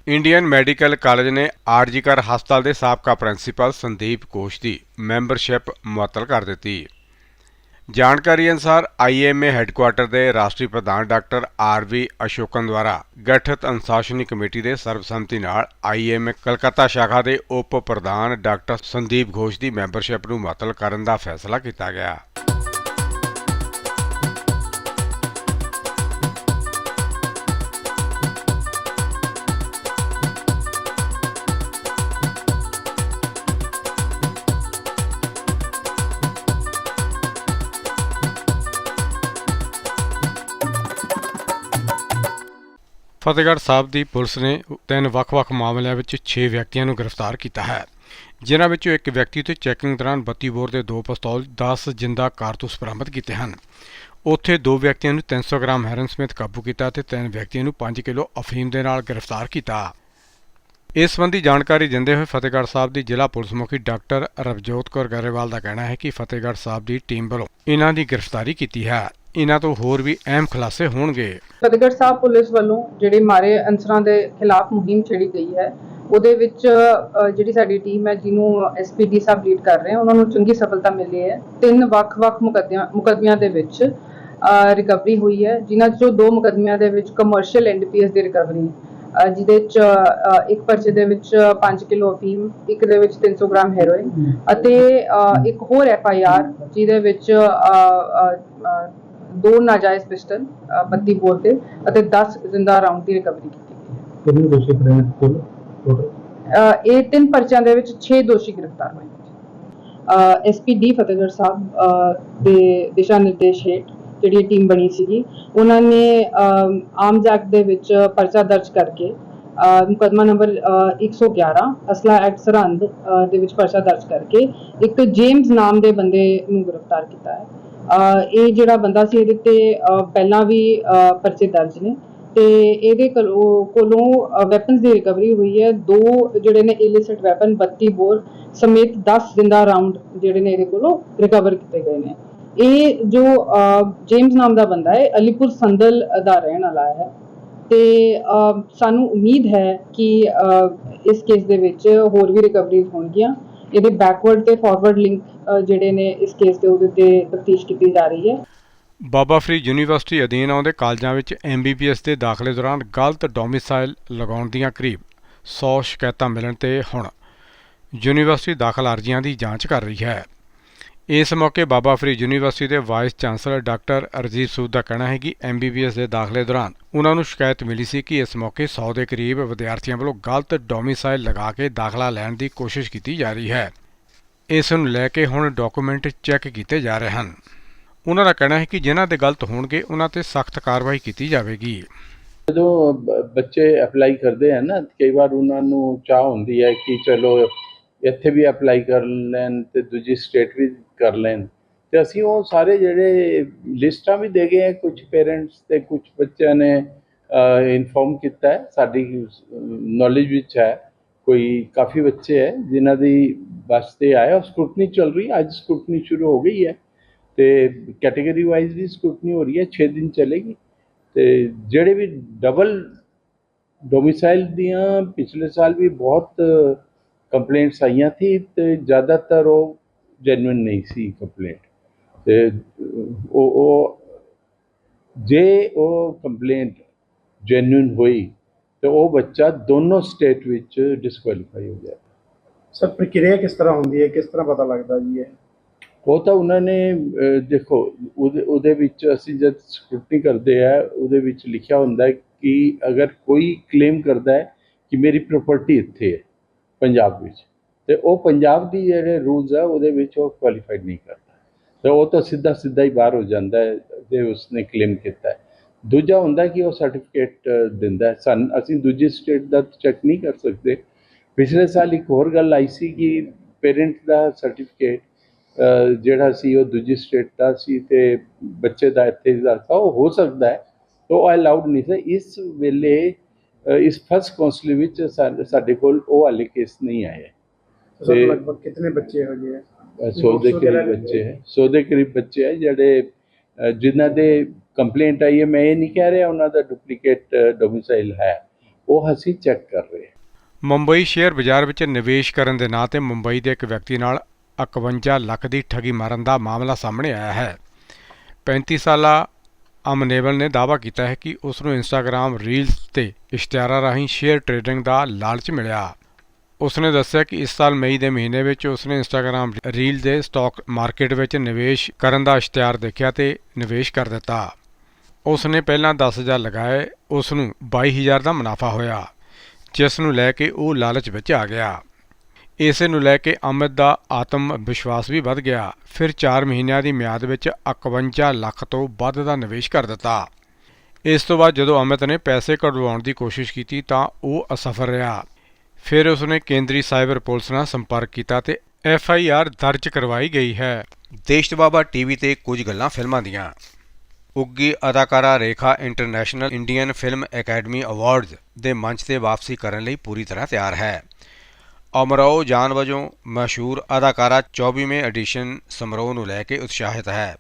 ਇੰਡੀਅਨ ਮੈਡੀਕਲ ਕਾਲਜ ਨੇ ਆਰਜੀਕਰ ਹਸਪਤਾਲ ਦੇ ਸਾਬਕਾ ਪ੍ਰਿੰਸੀਪਲ ਸੰਦੀਪ ਕੋਸ਼ ਦੀ ਮੈਂਬਰਸ਼ਿਪ ਮੁਅੱਤਲ ਕਰ ਦਿੱਤੀ। ਜਾਣਕਾਰੀ ਅਨੁਸਾਰ ਆਈਐਮਏ ਹੈੱਡਕੁਆਰਟਰ ਦੇ ਰਾਸ਼ਟਰੀ ਪ੍ਰਧਾਨ ਡਾਕਟਰ ਆਰਵੀ ਅਸ਼ੋਕਨ ਦੁਆਰਾ ਗਠਿਤ ਅਨੁਸ਼ਾਸਨੀ ਕਮੇਟੀ ਦੇ ਸਰਬਸੰਮਤੀ ਨਾਲ ਆਈਐਮਏ ਕਲਕੱਤਾ ਸ਼ਾਖਾ ਦੇ ਉਪ ਪ੍ਰਧਾਨ ਡਾਕਟਰ ਸੰਦੀਪ ਘੋਸ਼ ਦੀ ਮੈਂਬਰਸ਼ਿਪ ਨੂੰ ਮੁਅੱਤਲ ਕਰਨ ਦਾ ਫੈਸਲਾ ਕੀਤਾ ਗਿਆ। ਫਤਿਹਗੜ੍ਹ ਸਾਹਿਬ ਦੀ ਪੁਲਿਸ ਨੇ ਤਿੰਨ ਵੱਖ-ਵੱਖ ਮਾਮਲਿਆਂ ਵਿੱਚ 6 ਵਿਅਕਤੀਆਂ ਨੂੰ ਗ੍ਰਿਫਤਾਰ ਕੀਤਾ ਹੈ, ਜਿਨ੍ਹਾਂ ਵਿੱਚੋਂ ਇੱਕ ਵਿਅਕਤੀ ਤੋਂ ਚੈਕਿੰਗ ਦੌਰਾਨ 32 ਬੋਰ ਦੇ ਦੋ ਪਿਸਤੌਲ 10 ਜਿੰਦਾ ਕਾਰਤੂਸ ਬਰਾਮਦ ਕੀਤੇ ਹਨ। ਉੱਥੇ ਦੋ ਵਿਅਕਤੀਆਂ ਨੂੰ 300 ਗ੍ਰਾਮ ਹੈਰਨ ਸਮੇਤ ਕਾਬੂ ਕੀਤਾ ਤੇ ਤਿੰਨ ਵਿਅਕਤੀਆਂ ਨੂੰ 5 ਕਿਲੋ ਅਫੀਮ ਦੇ ਨਾਲ ਗ੍ਰਿਫਤਾਰ ਕੀਤਾ। ਇਸ ਸੰਬੰਧੀ ਜਾਣਕਾਰੀ ਦਿੰਦੇ ਹੋਏ ਫਤਿਹਗੜ੍ਹ ਸਾਹਿਬ ਦੀ ਜ਼ਿਲ੍ਹਾ ਪੁਲਿਸ ਮੁਖੀ ਡਾਕਟਰ ਰਵਜੋਤ ਕੌਰ ਗਰੇਵਾਲ ਦਾ ਕਹਿਣਾ ਹੈ ਕਿ ਫਤਿਹਗੜ੍ਹ ਸਾਹਿਬ ਦੀ ਟੀਮ ਵੱਲੋਂ ਇਹਨਾਂ ਦੀ ਗ੍ਰਿਫਤਾਰੀ ਕੀਤੀ ਹੈ। ਇਹਨਾਂ ਤੋਂ ਹੋਰ ਵੀ ਅਹਿਮ ਖੁਲਾਸੇ ਹੋਣਗੇ। ਫਤਿਹਗੜ੍ਹ ਸਾਹਿਬ ਪੁਲਿਸ ਵੱਲੋਂ ਜਿਹੜੇ ਮਾਰੇ ਅਨਸਰਾਂ ਦੇ ਖਿਲਾਫ ਮੁਹਿੰਮ ਛੇੜੀ ਗਈ ਹੈ, ਉਹਦੇ ਵਿੱਚ ਜਿਹੜੀ ਸਾਡੀ ਟੀਮ ਹੈ, ਜਿਹਨੂੰ ਐਸਪੀਡੀ ਸਾਹਿਬ ਲੀਡ ਕਰ ਰਹੇ ਹਨ ਉਹਨਾਂ ਨੂੰ ਚੰਗੀ ਸਫਲਤਾ ਮਿਲੀ ਹੈ। ਤਿੰਨ ਵੱਖ-ਵੱਖ ਮੁਕੱਦਮਿਆਂ ਦੇ ਵਿੱਚ ਰਿਕਵਰੀ ਹੋਈ ਹੈ, ਜਿਨ੍ਹਾਂ ਚੋਂ ਦੋ ਮੁਕੱਦਮਿਆਂ ਦੇ ਵਿੱਚ ਕਮਰਸ਼ੀਅਲ ਐਨਡੀਪੀਐਸ ਦੀ ਰਿਕਵਰੀ ਜਿਹਦੇ ਚ ਇੱਕ ਪਰਚੇ ਦੇ ਵਿੱਚ 5 ਕਿਲੋ ਅਫੀਮ, ਇੱਕ ਦੇ ਵਿੱਚ 300 ਗ੍ਰਾਮ ਹੈਰੋਇਨ ਅਤੇ ਇੱਕ ਹੋਰ ਐਫਆਈਆਰ ਜਿਹਦੇ ਵਿੱਚ ਦੋ ਨਾਜਾਇਜ਼ ਪਿਸਟਲ 32 ਬੋਰ ਦੇ ਅਤੇ 10 ਜ਼ਿੰਦਾ ਰਾਉਂਡ ਦੀ ਰਿਕਵਰੀ ਕੀਤੀ। ਕਿੰਨੇ ਦੋਸ਼ੀ ਫੜੇ ਨੇ ਕੁੱਲ ਟੋਟਲ ਇਹ ਤਿੰਨ ਪਰਚਿਆਂ ਦੇ ਵਿੱਚ 6 ਦੋਸ਼ੀ ਗ੍ਰਿਫਤਾਰ ਹੋਏ ਨੇ ਐਸਪੀਡੀ ਫਤਿਹਗੜ੍ਹ ਸਾਹਿਬ ਦੇ ਦਿਸ਼ਾ ਨਿਰਦੇਸ਼ ਹੇਠ ਜਿਹੜੀ ਟੀਮ ਬਣੀ ਸੀਗੀ ਉਹਨਾਂ ਨੇ ਆਰਮਜ਼ ਐਕਟ ਦੇ ਵਿੱਚ ਪਰਚਾ ਦਰਜ ਕਰਕੇ ਮੁਕੱਦਮਾ ਨੰਬਰ ਅਹ 111 ਅਸਲਾ ਐਕਟ ਸਰਹੰਦ ਦੇ ਵਿੱਚ ਪਰਚਾ ਦਰਜ ਕਰਕੇ ਇੱਕ ਜੇਮਸ ਨਾਮ ਦੇ ਬੰਦੇ ਨੂੰ ਗ੍ਰਿਫਤਾਰ ਕੀਤਾ ਹੈ। ਇਹ ਜਿਹੜਾ ਬੰਦਾ ਸੀ ਇਹਦੇ ਤੇ ਪਹਿਲਾਂ ਵੀ ਪਰਚੇ ਦਰਜ ਨੇ। ਤੇ ਇਹਦੇ ਕੋਲੋਂ ਕੋਲੋਂ ਵੈਪਨਸ ਦੀ ਰਿਕਵਰੀ ਹੋਈ ਹੈ। ਦੋ ਜਿਹੜੇ ਨੇ ਇਲਿਸਿਟ ਵੈਪਨ 32 ਬੋਰ ਸਮੇਤ 10 ਜ਼ਿੰਦਾ ਰਾਉਂਡ ਜਿਹੜੇ ਨੇ ਇਹਦੇ ਕੋਲੋਂ ਰਿਕਵਰ ਕੀਤੇ ਗਏ ਨੇ। ਇਹ ਜੋ ਜੇਮਸ ਨਾਮ ਦਾ ਬੰਦਾ ਹੈ, ਅਲੀਪੁਰ ਸੰਦਲ ਦਾ ਰਹਿਣ ਵਾਲਾ ਹੈ। ਤੇ ਸਾਨੂੰ ਉਮੀਦ ਹੈ ਕਿ ਇਸ ਕੇਸ ਦੇ ਵਿੱਚ ਹੋਰ ਵੀ ਰਿਕਵਰੀਜ਼ ਹੋਣਗੀਆਂ। ਇਹਦੇ ਬੈਕਵਰਡ ਤੇ ਫਾਰਵਰਡ ਲਿੰਕ ਜਿਹੜੇ ਨੇ ਇਸ ਕੇਸ ਦੇ ਉਹਦੇ ਤੇ ਤਫਤੀਸ਼ ਕੀਤੀ ਜਾ ਰਹੀ ਹੈ। ਬਾਬਾ ਫਰੀਦ ਯੂਨੀਵਰਸਿਟੀ ਅਧੀਨ ਆਉਂਦੇ ਕਾਲਜਾਂ ਵਿੱਚ ਐਮਬੀਬੀਐਸ ਦੇ ਦਾਖਲੇ ਦੌਰਾਨ ਗਲਤ ਡੋਮਿਸਾਈਲ ਲਗਾਉਣ ਦੀਆਂ ਕਰੀਬ 100 ਸ਼ਿਕਾਇਤਾਂ ਮਿਲਣ ਤੇ ਹੁਣ ਯੂਨੀਵਰਸਿਟੀ ਦਾਖਲ ਅਰਜ਼ੀਆਂ ਦੀ ਜਾਂਚ ਕਰ ਰਹੀ ਹੈ। ਇਸ ਮੌਕੇ ਬਾਬਾ ਫਰੀਦ ਯੂਨੀਵਰਸਿਟੀ ਦੇ vice chancellor doctor Arjit Sood ਦਾ ਕਹਿਣਾ ਹੈ ਕਿ ਐਮਬੀਬੀਐਸ ਦੇ ਦਾਖਲੇ ਦੌਰਾਨ ਉਹਨਾਂ ਨੂੰ ਸ਼ਿਕਾਇਤ ਮਿਲੀ ਸੀ ਕਿ ਇਸ ਮੌਕੇ 100 ਦੇ ਕਰੀਬ ਵਿਦਿਆਰਥੀਆਂ ਵੱਲੋਂ ਗਲਤ ਡੋਮਿਸਾਈਲ ਲਗਾ ਕੇ ਦਾਖਲਾ ਲੈਣ ਦੀ ਕੋਸ਼ਿਸ਼ ਕੀਤੀ ਜਾ ਰਹੀ ਹੈ। ਇਸ ਨੂੰ ਲੈ ਕੇ ਹੁਣ ਡਾਕੂਮੈਂਟ ਚੈੱਕ ਕੀਤੇ ਜਾ ਰਹੇ ਹਨ। ਉਹਨਾਂ ਦਾ ਕਹਿਣਾ ਹੈ ਕਿ ਜਿਨ੍ਹਾਂ ਦੇ ਗਲਤ ਹੋਣਗੇ, ਉਹਨਾਂ ਤੇ ਸਖਤ ਕਾਰਵਾਈ ਕੀਤੀ ਜਾਵੇਗੀ। ਜਦੋਂ ਬੱਚੇ ਅਪਲਾਈ ਕਰਦੇ ਹਨ ਨਾ, ਕਈ ਵਾਰ ਉਹਨਾਂ ਨੂੰ ਚਾਹ ਹੁੰਦੀ ਹੈ ਕਿ ਚਲੋ ਇੱਥੇ ਵੀ ਅਪਲਾਈ ਕਰ ਲੈਣ ਤੇ ਦੂਜੀ ਸਟੇਟ ਵੀ ਕਰ ਲੈਣ। ਤੇ ਅਸੀਂ ਉਹ ਸਾਰੇ ਜਿਹੜੇ ਲਿਸਟਾਂ ਵੀ ਦੇ ਗਏ ਆ, ਕੁਝ ਪੇਰੈਂਟਸ ਤੇ ਕੁਝ ਬੱਚਿਆਂ ਨੇ ਇਨਫੋਰਮ ਕੀਤਾ ਹੈ। ਸਾਡੀ ਨੌਲੇਜ ਵਿੱਚ ਹੈ। ਕੋਈ ਕਾਫੀ ਬੱਚੇ ਹੈ ਜਿਨ੍ਹਾਂ ਦੀ ਬਸ ਤੇ ਆਇਆ। ਸਕੂਟਨੀ ਚੱਲ ਰਹੀ ਅੱਜ ਸਕੂਟਨੀ ਸ਼ੁਰੂ ਹੋ ਗਈ ਹੈ ਤੇ ਕੈਟਾਗਰੀ ਵਾਈਜ਼ ਵੀ ਸਕੂਟਨੀ ਹੋ ਰਹੀ ਹੈ। 6 ਦਿਨ ਚੱਲੇਗੀ। ਤੇ ਜਿਹੜੇ ਵੀ ਡਬਲ ਡੋਮਿਸਾਈਲ ਦੀਆਂ ਪਿਛਲੇ ਸਾਲ ਵੀ ਬਹੁਤ ਕੰਪਲੇਂਟਸ ਆਈਆਂ ਸੀ ਤੇ ਜ਼ਿਆਦਾਤਰ ਉਹ ਜੈਨੂਇਨ ਨਹੀਂ ਸੀ ਕੰਪਲੇਂਟ ਤੇ ਉਹ ਉਹ ਜੇ ਉਹ ਕੰਪਲੇਂਟ ਜੈਨੂਇਨ ਹੋਈ ਤੇ ਉਹ ਬੱਚਾ ਦੋਨੋਂ ਸਟੇਟ ਵਿੱਚ ਡਿਸਕੁਆਲੀਫਾਈ ਹੋ ਜਾਏ ਸਰ ਪ੍ਰਕਿਰਿਆ ਕਿਸ ਤਰ੍ਹਾਂ ਹੁੰਦੀ ਹੈ? ਕਿਸ ਤਰ੍ਹਾਂ ਪਤਾ ਲੱਗਦਾ ਜੀ ਇਹ? ਉਹ ਤਾਂ ਉਹਨਾਂ ਨੇ ਦੇਖੋ ਉਹਦੇ ਉਹਦੇ ਵਿੱਚ ਅਸੀਂ ਜਦ ਸਕ੍ਰੂਟਨੀ ਕਰਦੇ ਆ ਉਹਦੇ ਵਿੱਚ ਲਿਖਿਆ ਹੁੰਦਾ ਹੈ ਕਿ ਅਗਰ ਕੋਈ ਕਲੇਮ ਕਰਦਾ ਹੈ ਕਿ ਮੇਰੀ ਪ੍ਰਾਪਰਟੀ ਇੱਥੇ ਹੈ ਪੰਜਾਬ ਵਿੱਚ। ਤੇ ਉਹ ਪੰਜਾਬ ਦੀ ਜਿਹੜੇ ਰੂਲਸ ਆ, ਉਹਦੇ ਵਿੱਚ ਉਹ ਕੁਆਲੀਫਾਈਡ ਨਹੀਂ ਕਰਦਾ। ਤੇ ਉਹ ਤਾਂ ਸਿੱਧਾ ਸਿੱਧਾ ਹੀ ਬਾਹਰ ਹੋ ਜਾਂਦਾ ਹੈ ਜੇ ਉਸਨੇ ਕਲੇਮ ਕੀਤਾ ਹੈ। ਦੂਜਾ ਹੁੰਦਾ ਕਿ ਉਹ ਸਰਟੀਫਿਕੇਟ ਦਿੰਦਾ ਹੈ। ਅਸੀਂ ਦੂਜੀ ਸਟੇਟ ਦਾ ਚੈੱਕ ਨਹੀਂ ਕਰ ਸਕਦੇ। ਪਿਛਲੇ ਸਾਲ ਇੱਕ ਹੋਰ ਗੱਲ ਆਈ ਸੀ ਕਿ ਪੇਰੈਂਟ ਦਾ ਸਰਟੀਫਿਕੇਟ ਜਿਹੜਾ ਸੀ ਉਹ ਦੂਜੀ ਸਟੇਟ ਦਾ ਸੀ ਤੇ ਬੱਚੇ ਦਾ ਇੱਥੇ ਦਾ ਉਹ ਹੋ ਸਕਦਾ ਹੈ ਉਹ ਅਲਾਉਡ ਨਹੀਂ ਸੀ। ਇਸ ਵੇਲੇ ਇਸ ਫਸਟ ਕਾਉਂਸਲ ਵਿੱਚ ਸਾਡੇ ਕੋਲ ਉਹ ਵਾਲੇ ਕੇਸ ਨਹੀਂ ਆਏ। ਤੇ- ਲਗਭਗ ਕਿੰਨੇ ਬੱਚੇ ਹੋ ਗਏ ਸੌ ਦੇ ਕਰੀਬ ਬੱਚੇ ਹੈ। ਸੌ ਦੇ ਕਰੀਬ ਬੱਚੇ ਹੈ ਜਿਹੜੇ ਜਿਨ੍ਹਾਂ ਦੇ ਕੰਪਲੇਂਟ ਆਈ ਹੈ। ਮੈਂ ਇਹ ਨਹੀਂ ਕਹਿ ਰਿਹਾ ਉਹਨਾਂ ਦਾ ਡੁਪਲੀਕੇਟ ਡੋਮਿਸਾਈਲ ਹੈ। ਉਹ ਅਸੀਂ ਚੈੱਕ ਕਰ ਰਹੇ ਹਾਂ। ਮੁੰਬਈ ਸ਼ੇਅਰ ਬਾਜ਼ਾਰ ਵਿੱਚ ਨਿਵੇਸ਼ ਕਰਨ ਦੇ ਨਾਂ ਤੇ ਮੁੰਬਈ ਦੇ ਇੱਕ ਵਿਅਕਤੀ ਨਾਲ 51 ਲੱਖ ਦੀ ਠੱਗੀ ਮਾਰਨ ਦਾ ਮਾਮਲਾ ਸਾਹਮਣੇ ਆਇਆ ਹੈ। 35 ਸਾਲਾ ਅਮਨੇਵਲ ਨੇ ਦਾਅਵਾ ਕੀਤਾ ਹੈ ਕਿ ਉਸ ਨੂੰ ਇੰਸਟਾਗ੍ਰam ਰੀਲਸ ਤੇ ਇਸ਼ਤਿਹਾਰਾਂ ਰਾਹੀਂ ਸ਼ੇਅਰ ਟ੍ਰੇਡਿੰਗ ਦਾ ਲਾਲਚ ਮਿਲਿਆ। ਉਸਨੇ ਦੱਸਿਆ ਕਿ ਇਸ ਸਾਲ ਮਈ ਦੇ ਮਹੀਨੇ ਵਿੱਚ ਉਸਨੇ ਇੰਸਟਾਗ੍ਰam ਰੀਲ ਦੇ ਸਟਾਕ ਮਾਰਕੀਟ ਵਿੱਚ ਨਿਵੇਸ਼ ਕਰਨ ਦਾ ਇਸ਼ਤਿਹਾਰ ਦੇਖਿਆ ਤੇ ਨਿਵੇਸ਼ ਕਰ ਦਿੱਤਾ। ਉਸ ਨੇ ਪਹਿਲਾਂ 10000 ਲਗਾਏ ਉਸ ਨੂੰ 22000 ਦਾ ਮੁਨਾਫਾ ਹੋਇਆ ਜਿਸ ਨੂੰ ਲੈ ਕੇ ਉਹ ਲਾਲਚ ਵਿੱਚ ਆ ਗਿਆ। ਇਸੇ ਨੂੰ ਲੈ ਕੇ ਅਮਿਤ ਦਾ ਆਤਮ ਵਿਸ਼ਵਾਸ ਵੀ ਵੱਧ ਗਿਆ। ਫਿਰ 4 ਮਹੀਨਿਆਂ ਦੀ ਮਿਆਦ ਵਿੱਚ 51 ਲੱਖ ਤੋਂ ਵੱਧ ਦਾ ਨਿਵੇਸ਼ ਕਰ ਦਿੱਤਾ। ਇਸ ਤੋਂ ਬਾਅਦ ਜਦੋਂ ਅਮਿਤ ਨੇ ਪੈਸੇ ਕਢਵਾਉਣ ਦੀ ਕੋਸ਼ਿਸ਼ ਕੀਤੀ ਤਾਂ ਉਹ ਅਸਫਲ ਰਿਹਾ। ਫਿਰ ਉਸਨੇ ਕੇਂਦਰੀ ਸਾਈਬਰ ਪੁਲਿਸ ਨਾਲ ਸੰਪਰਕ ਕੀਤਾ ਤੇ ਐਫ ਆਈ ਆਰ ਦਰਜ ਕਰਵਾਈ ਗਈ ਹੈ। ਦੇਸ਼ ਬਾਬਾ ਟੀਵੀ ਤੇ ਕੁਝ ਗੱਲਾਂ ਫਿਲਮਾਂ ਦੀਆਂ। ਉੱਗੀ ਅਦਾਕਾਰਾ Rekha international Indian film academy awards ਦੇ ਮੰਚ ਤੇ ਵਾਪਸੀ ਕਰਨ ਲਈ ਪੂਰੀ ਤਰ੍ਹਾਂ ਤਿਆਰ ਹੈ। ਅਮਰਾਓ ਜਾਨ ਵਜੋਂ ਮਸ਼ਹੂਰ ਅਦਾਕਾਰਾ 24ਵੇਂ ਐਡੀਸ਼ਨ ਸਮਾਰੋਹ ਨੂੰ ਲੈ ਕੇ ਉਤਸ਼ਾਹਿਤ ਹੈ।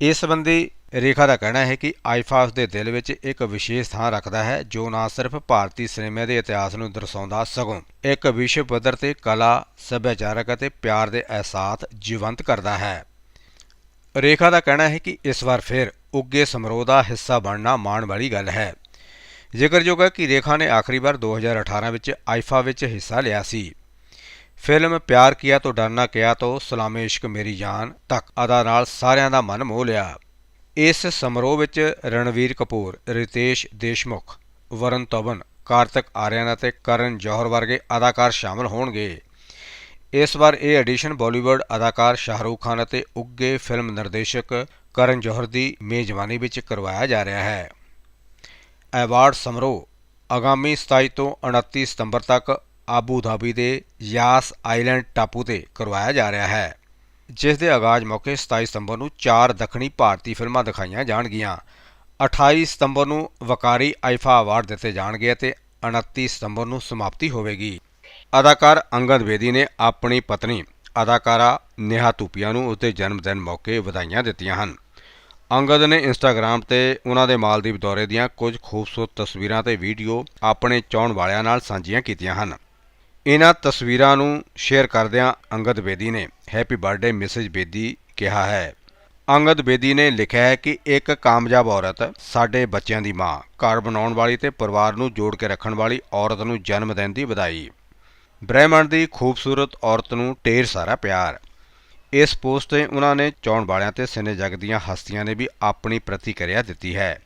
ਇਸ ਸੰਬੰਧੀ ਰੇਖਾ ਦਾ ਕਹਿਣਾ ਹੈ ਕਿ ਆਈਫਾ ਉਸ ਦੇ ਦਿਲ ਵਿੱਚ ਇੱਕ ਵਿਸ਼ੇਸ਼ ਥਾਂ ਰੱਖਦਾ ਹੈ, ਜੋ ਨਾ ਸਿਰਫ ਭਾਰਤੀ ਸਿਨੇਮਾ ਦੇ ਇਤਿਹਾਸ ਨੂੰ ਦਰਸਾਉਂਦਾ ਸਗੋਂ ਇੱਕ ਵਿਸ਼ਵ ਪੱਧਰ ਤੇ ਕਲਾ, ਸੱਭਿਆਚਾਰਕ ਅਤੇ ਪਿਆਰ ਦੇ ਅਹਿਸਾਸ ਜੀਵੰਤ ਕਰਦਾ ਹੈ। ਰੇਖਾ ਦਾ ਕਹਿਣਾ ਹੈ ਕਿ ਇਸ ਵਾਰ ਫਿਰ ਉੱਗੇ ਸਮਾਰੋਹ ਦਾ ਹਿੱਸਾ ਬਣਨਾ ਮਾਣ ਵਾਲੀ ਗੱਲ ਹੈ। ਜ਼ਿਕਰਯੋਗ ਹੈ ਕਿ ਰੇਖਾ ਨੇ ਆਖਰੀ ਵਾਰ 2018 ਵਿੱਚ ਆਈਫਾ ਵਿੱਚ ਹਿੱਸਾ ਲਿਆ ਸੀ। ਫਿਲਮ ਪਿਆਰ ਕੀਆ ਤੋਂ ਡਰਨਾ ਕਿਆ ਤੋਂ ਸਲਾਮੇ ਇਸ਼ਕ ਮੇਰੀ ਜਾਨ ਤੱਕ ਅਦਾ ਨਾਲ ਸਾਰਿਆਂ ਦਾ ਮਨ ਮੋਹ ਲਿਆ। ਇਸ ਸਮਾਰੋਹ ਵਿੱਚ ਰਣਵੀਰ ਕਪੂਰ, ਰਿਤੇਸ਼ ਦੇਸ਼ਮੁਖ, ਵਰਨ ਤਵਨ ਕਾਰਤਿਕ ਆਰਿਆਨ ਅਤੇ ਕਰਨ ਜੌਹਰ ਵਰਗੇ ਅਦਾਕਾਰ ਸ਼ਾਮਲ ਹੋਣਗੇ। ਇਸ ਵਾਰ ਇਹ ਐਡੀਸ਼ਨ ਬਾਲੀਵੁੱਡ ਅਦਾਕਾਰ ਸ਼ਾਹਰੂਖ ਖਾਨ ਅਤੇ ਉੱਗੇ ਫਿਲਮ ਨਿਰਦੇਸ਼ਕ ਕਰਨ ਜੌਹਰ ਦੀ ਮੇਜ਼ਬਾਨੀ ਵਿੱਚ ਕਰਵਾਇਆ ਜਾ ਰਿਹਾ ਹੈ। ਐਵਾਰਡ ਸਮਾਰੋਹ ਆਗਾਮੀ 27 ਤੋਂ 29 ਸਤੰਬਰ ਤੱਕ ਆਬੂ ਧਾਬੀ ਦੇ ਯਾਸ ਆਈਲੈਂਡ ਟਾਪੂ ਤੇ ਕਰਵਾਇਆ ਜਾ ਰਿਹਾ ਹੈ, ਜਿਸ ਦੇ ਆਗਾਜ਼ ਮੌਕੇ 27 ਸਤੰਬਰ ਨੂੰ ਚਾਰ ਦੱਖਣੀ ਭਾਰਤੀ ਫਿਲਮਾਂ ਦਿਖਾਈਆਂ ਜਾਣਗੀਆਂ। 28 ਸਤੰਬਰ ਨੂੰ ਵਕਾਰੀ ਆਈਫਾ ਅਵਾਰਡ ਦਿੱਤੇ ਜਾਣਗੇ ਅਤੇ 29 ਸਤੰਬਰ ਨੂੰ ਸਮਾਪਤੀ ਹੋਵੇਗੀ। ਅਦਾਕਾਰ ਅੰਗਦ ਬੇਦੀ ਨੇ ਆਪਣੀ ਪਤਨੀ ਅਦਾਕਾਰਾ ਨੇਹਾ ਤੂਪੀਆ ਨੂੰ ਉਸਦੇ ਜਨਮ ਦਿਨ ਮੌਕੇ ਵਧਾਈਆਂ ਦਿੱਤੀਆਂ ਹਨ। ਅੰਗਦ ਨੇ ਇੰਸਟਾਗ੍ਰam ਤੇ ਉਹਨਾਂ ਦੇ ਮਾਲਦੀਵ ਦੌਰੇ ਦੀਆਂ ਕੁਝ ਖੂਬਸੂਰਤ ਤਸਵੀਰਾਂ ਤੇ ਵੀਡੀਓ ਆਪਣੇ ਚਾਹਣ ਵਾਲਿਆਂ ਨਾਲ ਸਾਂਝੀਆਂ ਕੀਤੀਆਂ ਹਨ। ਇਹਨਾਂ ਤਸਵੀਰਾਂ ਨੂੰ ਸ਼ੇਅਰ ਕਰਦਿਆਂ ਅੰਗਦ ਬੇਦੀ ਨੇ ਹੈਪੀ ਬਰਥਡੇ ਮਿਸਿਸ ਬੇਦੀ ਕਿਹਾ ਹੈ। ਅੰਗਦ ਬੇਦੀ ਨੇ ਲਿਖਿਆ ਹੈ ਕਿ ਇੱਕ ਕਾਮਯਾਬ ਔਰਤ ਸਾਡੇ ਬੱਚਿਆਂ ਦੀ ਮਾਂ, ਘਰ ਬਣਾਉਣ ਵਾਲੀ ਤੇ ਪਰਿਵਾਰ ਨੂੰ ਜੋੜ ਕੇ ਰੱਖਣ ਵਾਲੀ ਔਰਤ ਨੂੰ ਜਨਮ ਦਿਨ ਦੀ ਵਧਾਈ। ਬ੍ਰਹਿਮੰਡ ਦੀ ਖੂਬਸੂਰਤ ਔਰਤ ਨੂੰ ਢੇਰ ਸਾਰਾ ਪਿਆਰ। ਇਸ ਪੋਸਟ ਤੇ ਉਹਨਾਂ ਨੇ ਚੌਣ ਵਾਲਿਆਂ ਤੇ ਸਿਨੇ ਜਗ ਦੀਆਂ ਹਸਤੀਆਂ ਨੇ ਵੀ ਆਪਣੀ ਪ੍ਰਤੀਕਿਰਿਆ ਦਿੱਤੀ ਹੈ।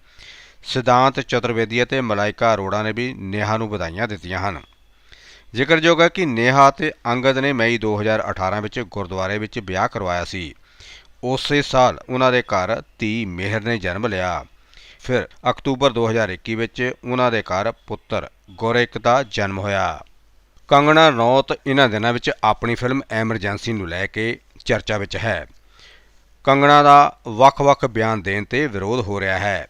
ਸਿਧਾਂਤ, ਚਤੁਰਵੇਦੀ ਅਤੇ ਮਲਾਇਕਾ ਅਰੋੜਾ ਨੇ ਵੀ ਨੇਹਾ ਨੂੰ ਵਧਾਈਆਂ ਦਿੱਤੀਆਂ ਹਨ। ਜ਼ਿਕਰਯੋਗ ਹੈ ਕਿ ਨੇਹਾ ਤੇ ਅੰਗਦ ਨੇ ਮਈ 2018 ਵਿੱਚ ਗੁਰਦੁਆਰੇ ਵਿੱਚ ਵਿਆਹ ਕਰਵਾਇਆ ਸੀ। ਉਸੇ ਸਾਲ ਉਹਨਾਂ ਦੇ ਘਰ ਧੀ ਮਿਹਰ ਨੇ ਜਨਮ ਲਿਆ। ਫਿਰ ਅਕਤੂਬਰ 2021 ਵਿੱਚ ਉਹਨਾਂ ਦੇ ਘਰ ਪੁੱਤਰ ਗੁਰਿਕ ਦਾ ਜਨਮ ਹੋਇਆ। ਕੰਗਣਾ ਰੌਤ ਇਹਨਾਂ ਦਿਨਾਂ ਵਿੱਚ ਆਪਣੀ ਫਿਲਮ ਐਮਰਜੈਂਸੀ ਨੂੰ ਲੈ ਕੇ ਚਰਚਾ ਵਿੱਚ ਹੈ। ਕੰਗਣਾ ਦਾ ਵੱਖ-ਵੱਖ ਬਿਆਨ ਦੇਣ ਤੇ ਵਿਰੋਧ ਹੋ ਰਿਹਾ ਹੈ।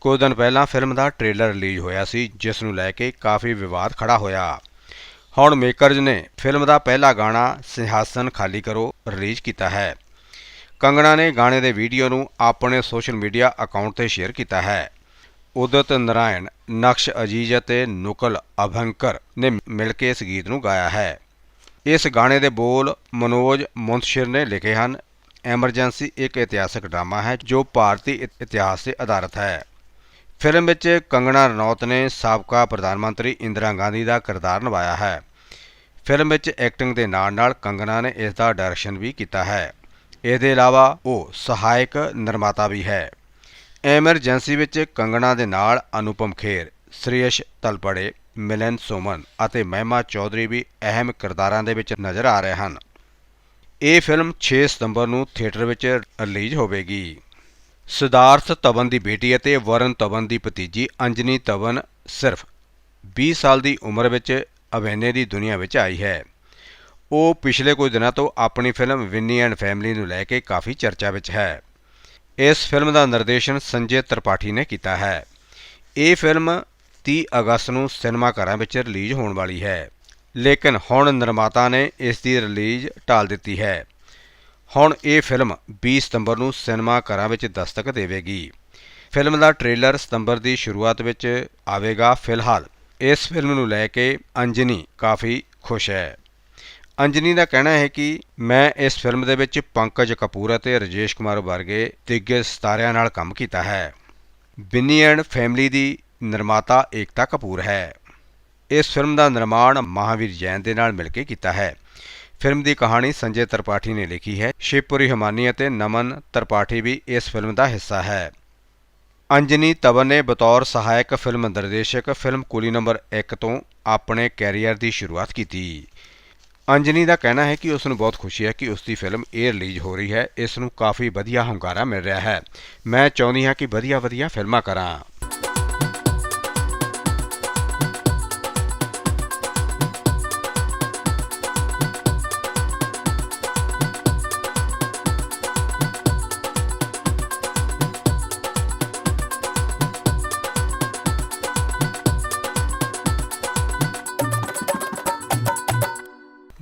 ਕੁਝ ਦਿਨ ਪਹਿਲਾਂ ਫਿਲਮ ਦਾ ਟ੍ਰੇਲਰ ਰਿਲੀਜ਼ ਹੋਇਆ ਸੀ, ਜਿਸ ਨੂੰ ਲੈ ਕੇ ਕਾਫੀ ਵਿਵਾਦ ਖੜਾ ਹੋਇਆ। ਹੁਣ ਮੇਕਰਜ਼ ਨੇ ਫਿਲਮ ਦਾ ਪਹਿਲਾ ਗਾਣਾ ਸਿੰਘਾਸਨ ਖਾਲੀ ਕਰੋ ਰਿਲੀਜ਼ ਕੀਤਾ ਹੈ। ਕੰਗਣਾ ਨੇ ਗਾਣੇ ਦੇ ਵੀਡੀਓ ਨੂੰ ਆਪਣੇ ਸੋਸ਼ਲ ਮੀਡੀਆ ਅਕਾਊਂਟ ਤੇ ਸ਼ੇਅਰ ਕੀਤਾ ਹੈ। ਉਦਤ ਨਰਾਇਣ, ਨਕਸ਼ ਅਜੀਜ਼ ਅਤੇ ਨੁਕਲ ਅਭੰਕਰ ਨੇ ਮਿਲ ਕੇ ਇਸ ਗੀਤ ਨੂੰ ਗਾਇਆ ਹੈ। ਇਸ ਗਾਣੇ ਦੇ ਬੋਲ ਮਨੋਜ ਮੁੰਤਸ਼ਿਰ ਨੇ ਲਿਖੇ ਹਨ। ਐਮਰਜੈਂਸੀ ਇੱਕ ਇਤਿਹਾਸਕ ਡਰਾਮਾ ਹੈ ਜੋ ਭਾਰਤੀ ਇਤਿਹਾਸ ਤੇ ਆਧਾਰਿਤ ਹੈ। ਫਿਲਮ ਵਿੱਚ ਕੰਗਣਾ ਰਣੌਤ ਨੇ ਸਾਬਕਾ ਪ੍ਰਧਾਨ ਮੰਤਰੀ ਇੰਦਰਾ ਗਾਂਧੀ ਦਾ ਕਿਰਦਾਰ ਨਿਭਾਇਆ ਹੈ। ਫਿਲਮ ਵਿੱਚ ਐਕਟਿੰਗ ਦੇ ਨਾਲ-ਨਾਲ ਕੰਗਣਾ ਨੇ ਇਸ ਦਾ ਡਾਇਰੈਕਸ਼ਨ ਵੀ ਕੀਤਾ ਹੈ। ਇਸ ਦੇ ਇਲਾਵਾ ਉਹ ਸਹਾਇਕ ਨਿਰਮਾਤਾ ਵੀ ਹੈ। ਐਮਰਜੈਂਸੀ ਵਿੱਚ ਕੰਗਣਾ ਦੇ ਨਾਲ ਅਨੁਪਮ ਖੇਰ ਸ੍ਰੇਸ਼ ਤਲਪੜੇ ਮਿਲਨ ਸੋਮਨ ਅਤੇ ਮਹਿਮਾ ਚੌਧਰੀ ਵੀ ਅਹਿਮ ਕਿਰਦਾਰਾਂ ਦੇ ਵਿੱਚ ਨਜ਼ਰ ਆ ਰਹੇ ਹਨ। ਇਹ ਫਿਲਮ 6 ਸਤੰਬਰ ਨੂੰ ਥੀਏਟਰ ਵਿੱਚ ਰਿਲੀਜ਼ ਹੋਵੇਗੀ। ਸਿਧਾਰਥ ਤਵਨ ਦੀ ਬੇਟੀ ਅਤੇ ਵਰਨ ਤਵਨ ਦੀ ਭਤੀਜੀ ਅੰਜਨੀ ਤਵਨ ਸਿਰਫ 20 ਸਾਲ ਦੀ ਉਮਰ ਵਿੱਚ ਅਭਿਨੇ ਦੀ ਦੁਨੀਆ ਵਿੱਚ ਆਈ ਹੈ। ਉਹ ਪਿਛਲੇ ਕੁਝ ਦਿਨਾਂ ਤੋਂ ਆਪਣੀ ਫਿਲਮ ਵਿੰਨੀ ਐਂਡ ਫੈਮਿਲੀ ਨੂੰ ਲੈ ਕੇ ਕਾਫੀ ਚਰਚਾ ਵਿੱਚ ਹੈ। ਇਸ ਫਿਲਮ ਦਾ ਨਿਰਦੇਸ਼ਨ ਸੰਜੇ ਤ੍ਰਿਪਾਠੀ ਨੇ ਕੀਤਾ ਹੈ। ਇਹ ਫਿਲਮ 30 ਅਗਸਤ ਨੂੰ ਸਿਨੇਮਾ ਘਰਾਂ ਵਿੱਚ ਰਿਲੀਜ਼ ਹੋਣ ਵਾਲੀ ਹੈ। ਲੇਕਿਨ ਹੁਣ ਨਿਰਮਾਤਾ ਨੇ ਇਸ ਦੀ ਰਿਲੀਜ਼ ਟਾਲ ਦਿੱਤੀ ਹੈ। ਹੁਣ ਇਹ ਫਿਲਮ 20 ਸਤੰਬਰ ਨੂੰ ਸਿਨੇਮਾ ਘਰਾਂ ਵਿੱਚ ਦਸਤਕ ਦੇਵੇਗੀ। ਫਿਲਮ ਦਾ ਟ੍ਰੇਲਰ ਸਤੰਬਰ ਦੀ ਸ਼ੁਰੂਆਤ ਵਿੱਚ ਆਵੇਗਾ ਫਿਲਹਾਲ। ਇਸ ਫਿਲਮ ਨੂੰ ਲੈ ਕੇ ਅੰਜਨੀ ਕਾਫੀ ਖੁਸ਼ ਹੈ। ਅੰਜਨੀ ਦਾ ਕਹਿਣਾ ਹੈ ਕਿ ਮੈਂ ਇਸ ਫਿਲਮ ਦੇ ਵਿੱਚ ਪੰਕਜ ਕਪੂਰ ਅਤੇ ਰਜੇਸ਼ ਕੁਮਾਰ ਵਰਗੇ ਦਿੱਗਜ ਸਿਤਾਰਿਆਂ ਨਾਲ ਕੰਮ ਕੀਤਾ ਹੈ। ਬਿੰਨੀ ਐਂਡ ਫੈਮਿਲੀ ਦੀ ਨਿਰਮਾਤਾ ਏਕਤਾ ਕਪੂਰ ਹੈ। ਇਸ ਫਿਲਮ ਦਾ ਨਿਰਮਾਣ ਮਹਾਵੀਰ ਜੈਨ ਦੇ ਨਾਲ ਮਿਲ ਕੇ ਕੀਤਾ ਹੈ। ਫਿਲਮ ਦੀ ਕਹਾਣੀ ਸੰਜੇ ਤ੍ਰਿਪਾਠੀ ਨੇ ਲਿਖੀ ਹੈ। ਸ਼ਿਵਪੁਰੀ ਹਮਾਨੀ ਅਤੇ ਨਮਨ ਤ੍ਰਿਪਾਠੀ ਵੀ ਇਸ ਫਿਲਮ ਦਾ ਹਿੱਸਾ ਹੈ। ਅੰਜਨੀ ਤਵਨ ਨੇ ਬਤੌਰ ਸਹਾਇਕ ਫਿਲਮ ਨਿਰਦੇਸ਼ਕ ਫਿਲਮ ਕੁਲੀ ਨੰਬਰ 1 ਤੋਂ ਆਪਣੇ ਕੈਰੀਅਰ ਦੀ ਸ਼ੁਰੂਆਤ ਕੀਤੀ। ਅੰਜਨੀ ਦਾ ਕਹਿਣਾ ਹੈ ਕਿ ਉਸ ਨੂੰ ਬਹੁਤ ਖੁਸ਼ੀ ਹੈ ਕਿ ਉਸ ਦੀ ਫਿਲਮ ਇਹ ਰਿਲੀਜ਼ ਹੋ ਰਹੀ ਹੈ। ਇਸ ਨੂੰ ਕਾਫੀ ਵਧੀਆ ਹੁੰਗਾਰਾ ਮਿਲ ਰਿਹਾ ਹੈ। ਮੈਂ ਚਾਹੁੰਦੀ ਹਾਂ ਕਿ ਵਧੀਆ ਵਧੀਆ ਫਿਲਮਾਂ ਕਰਾਂ।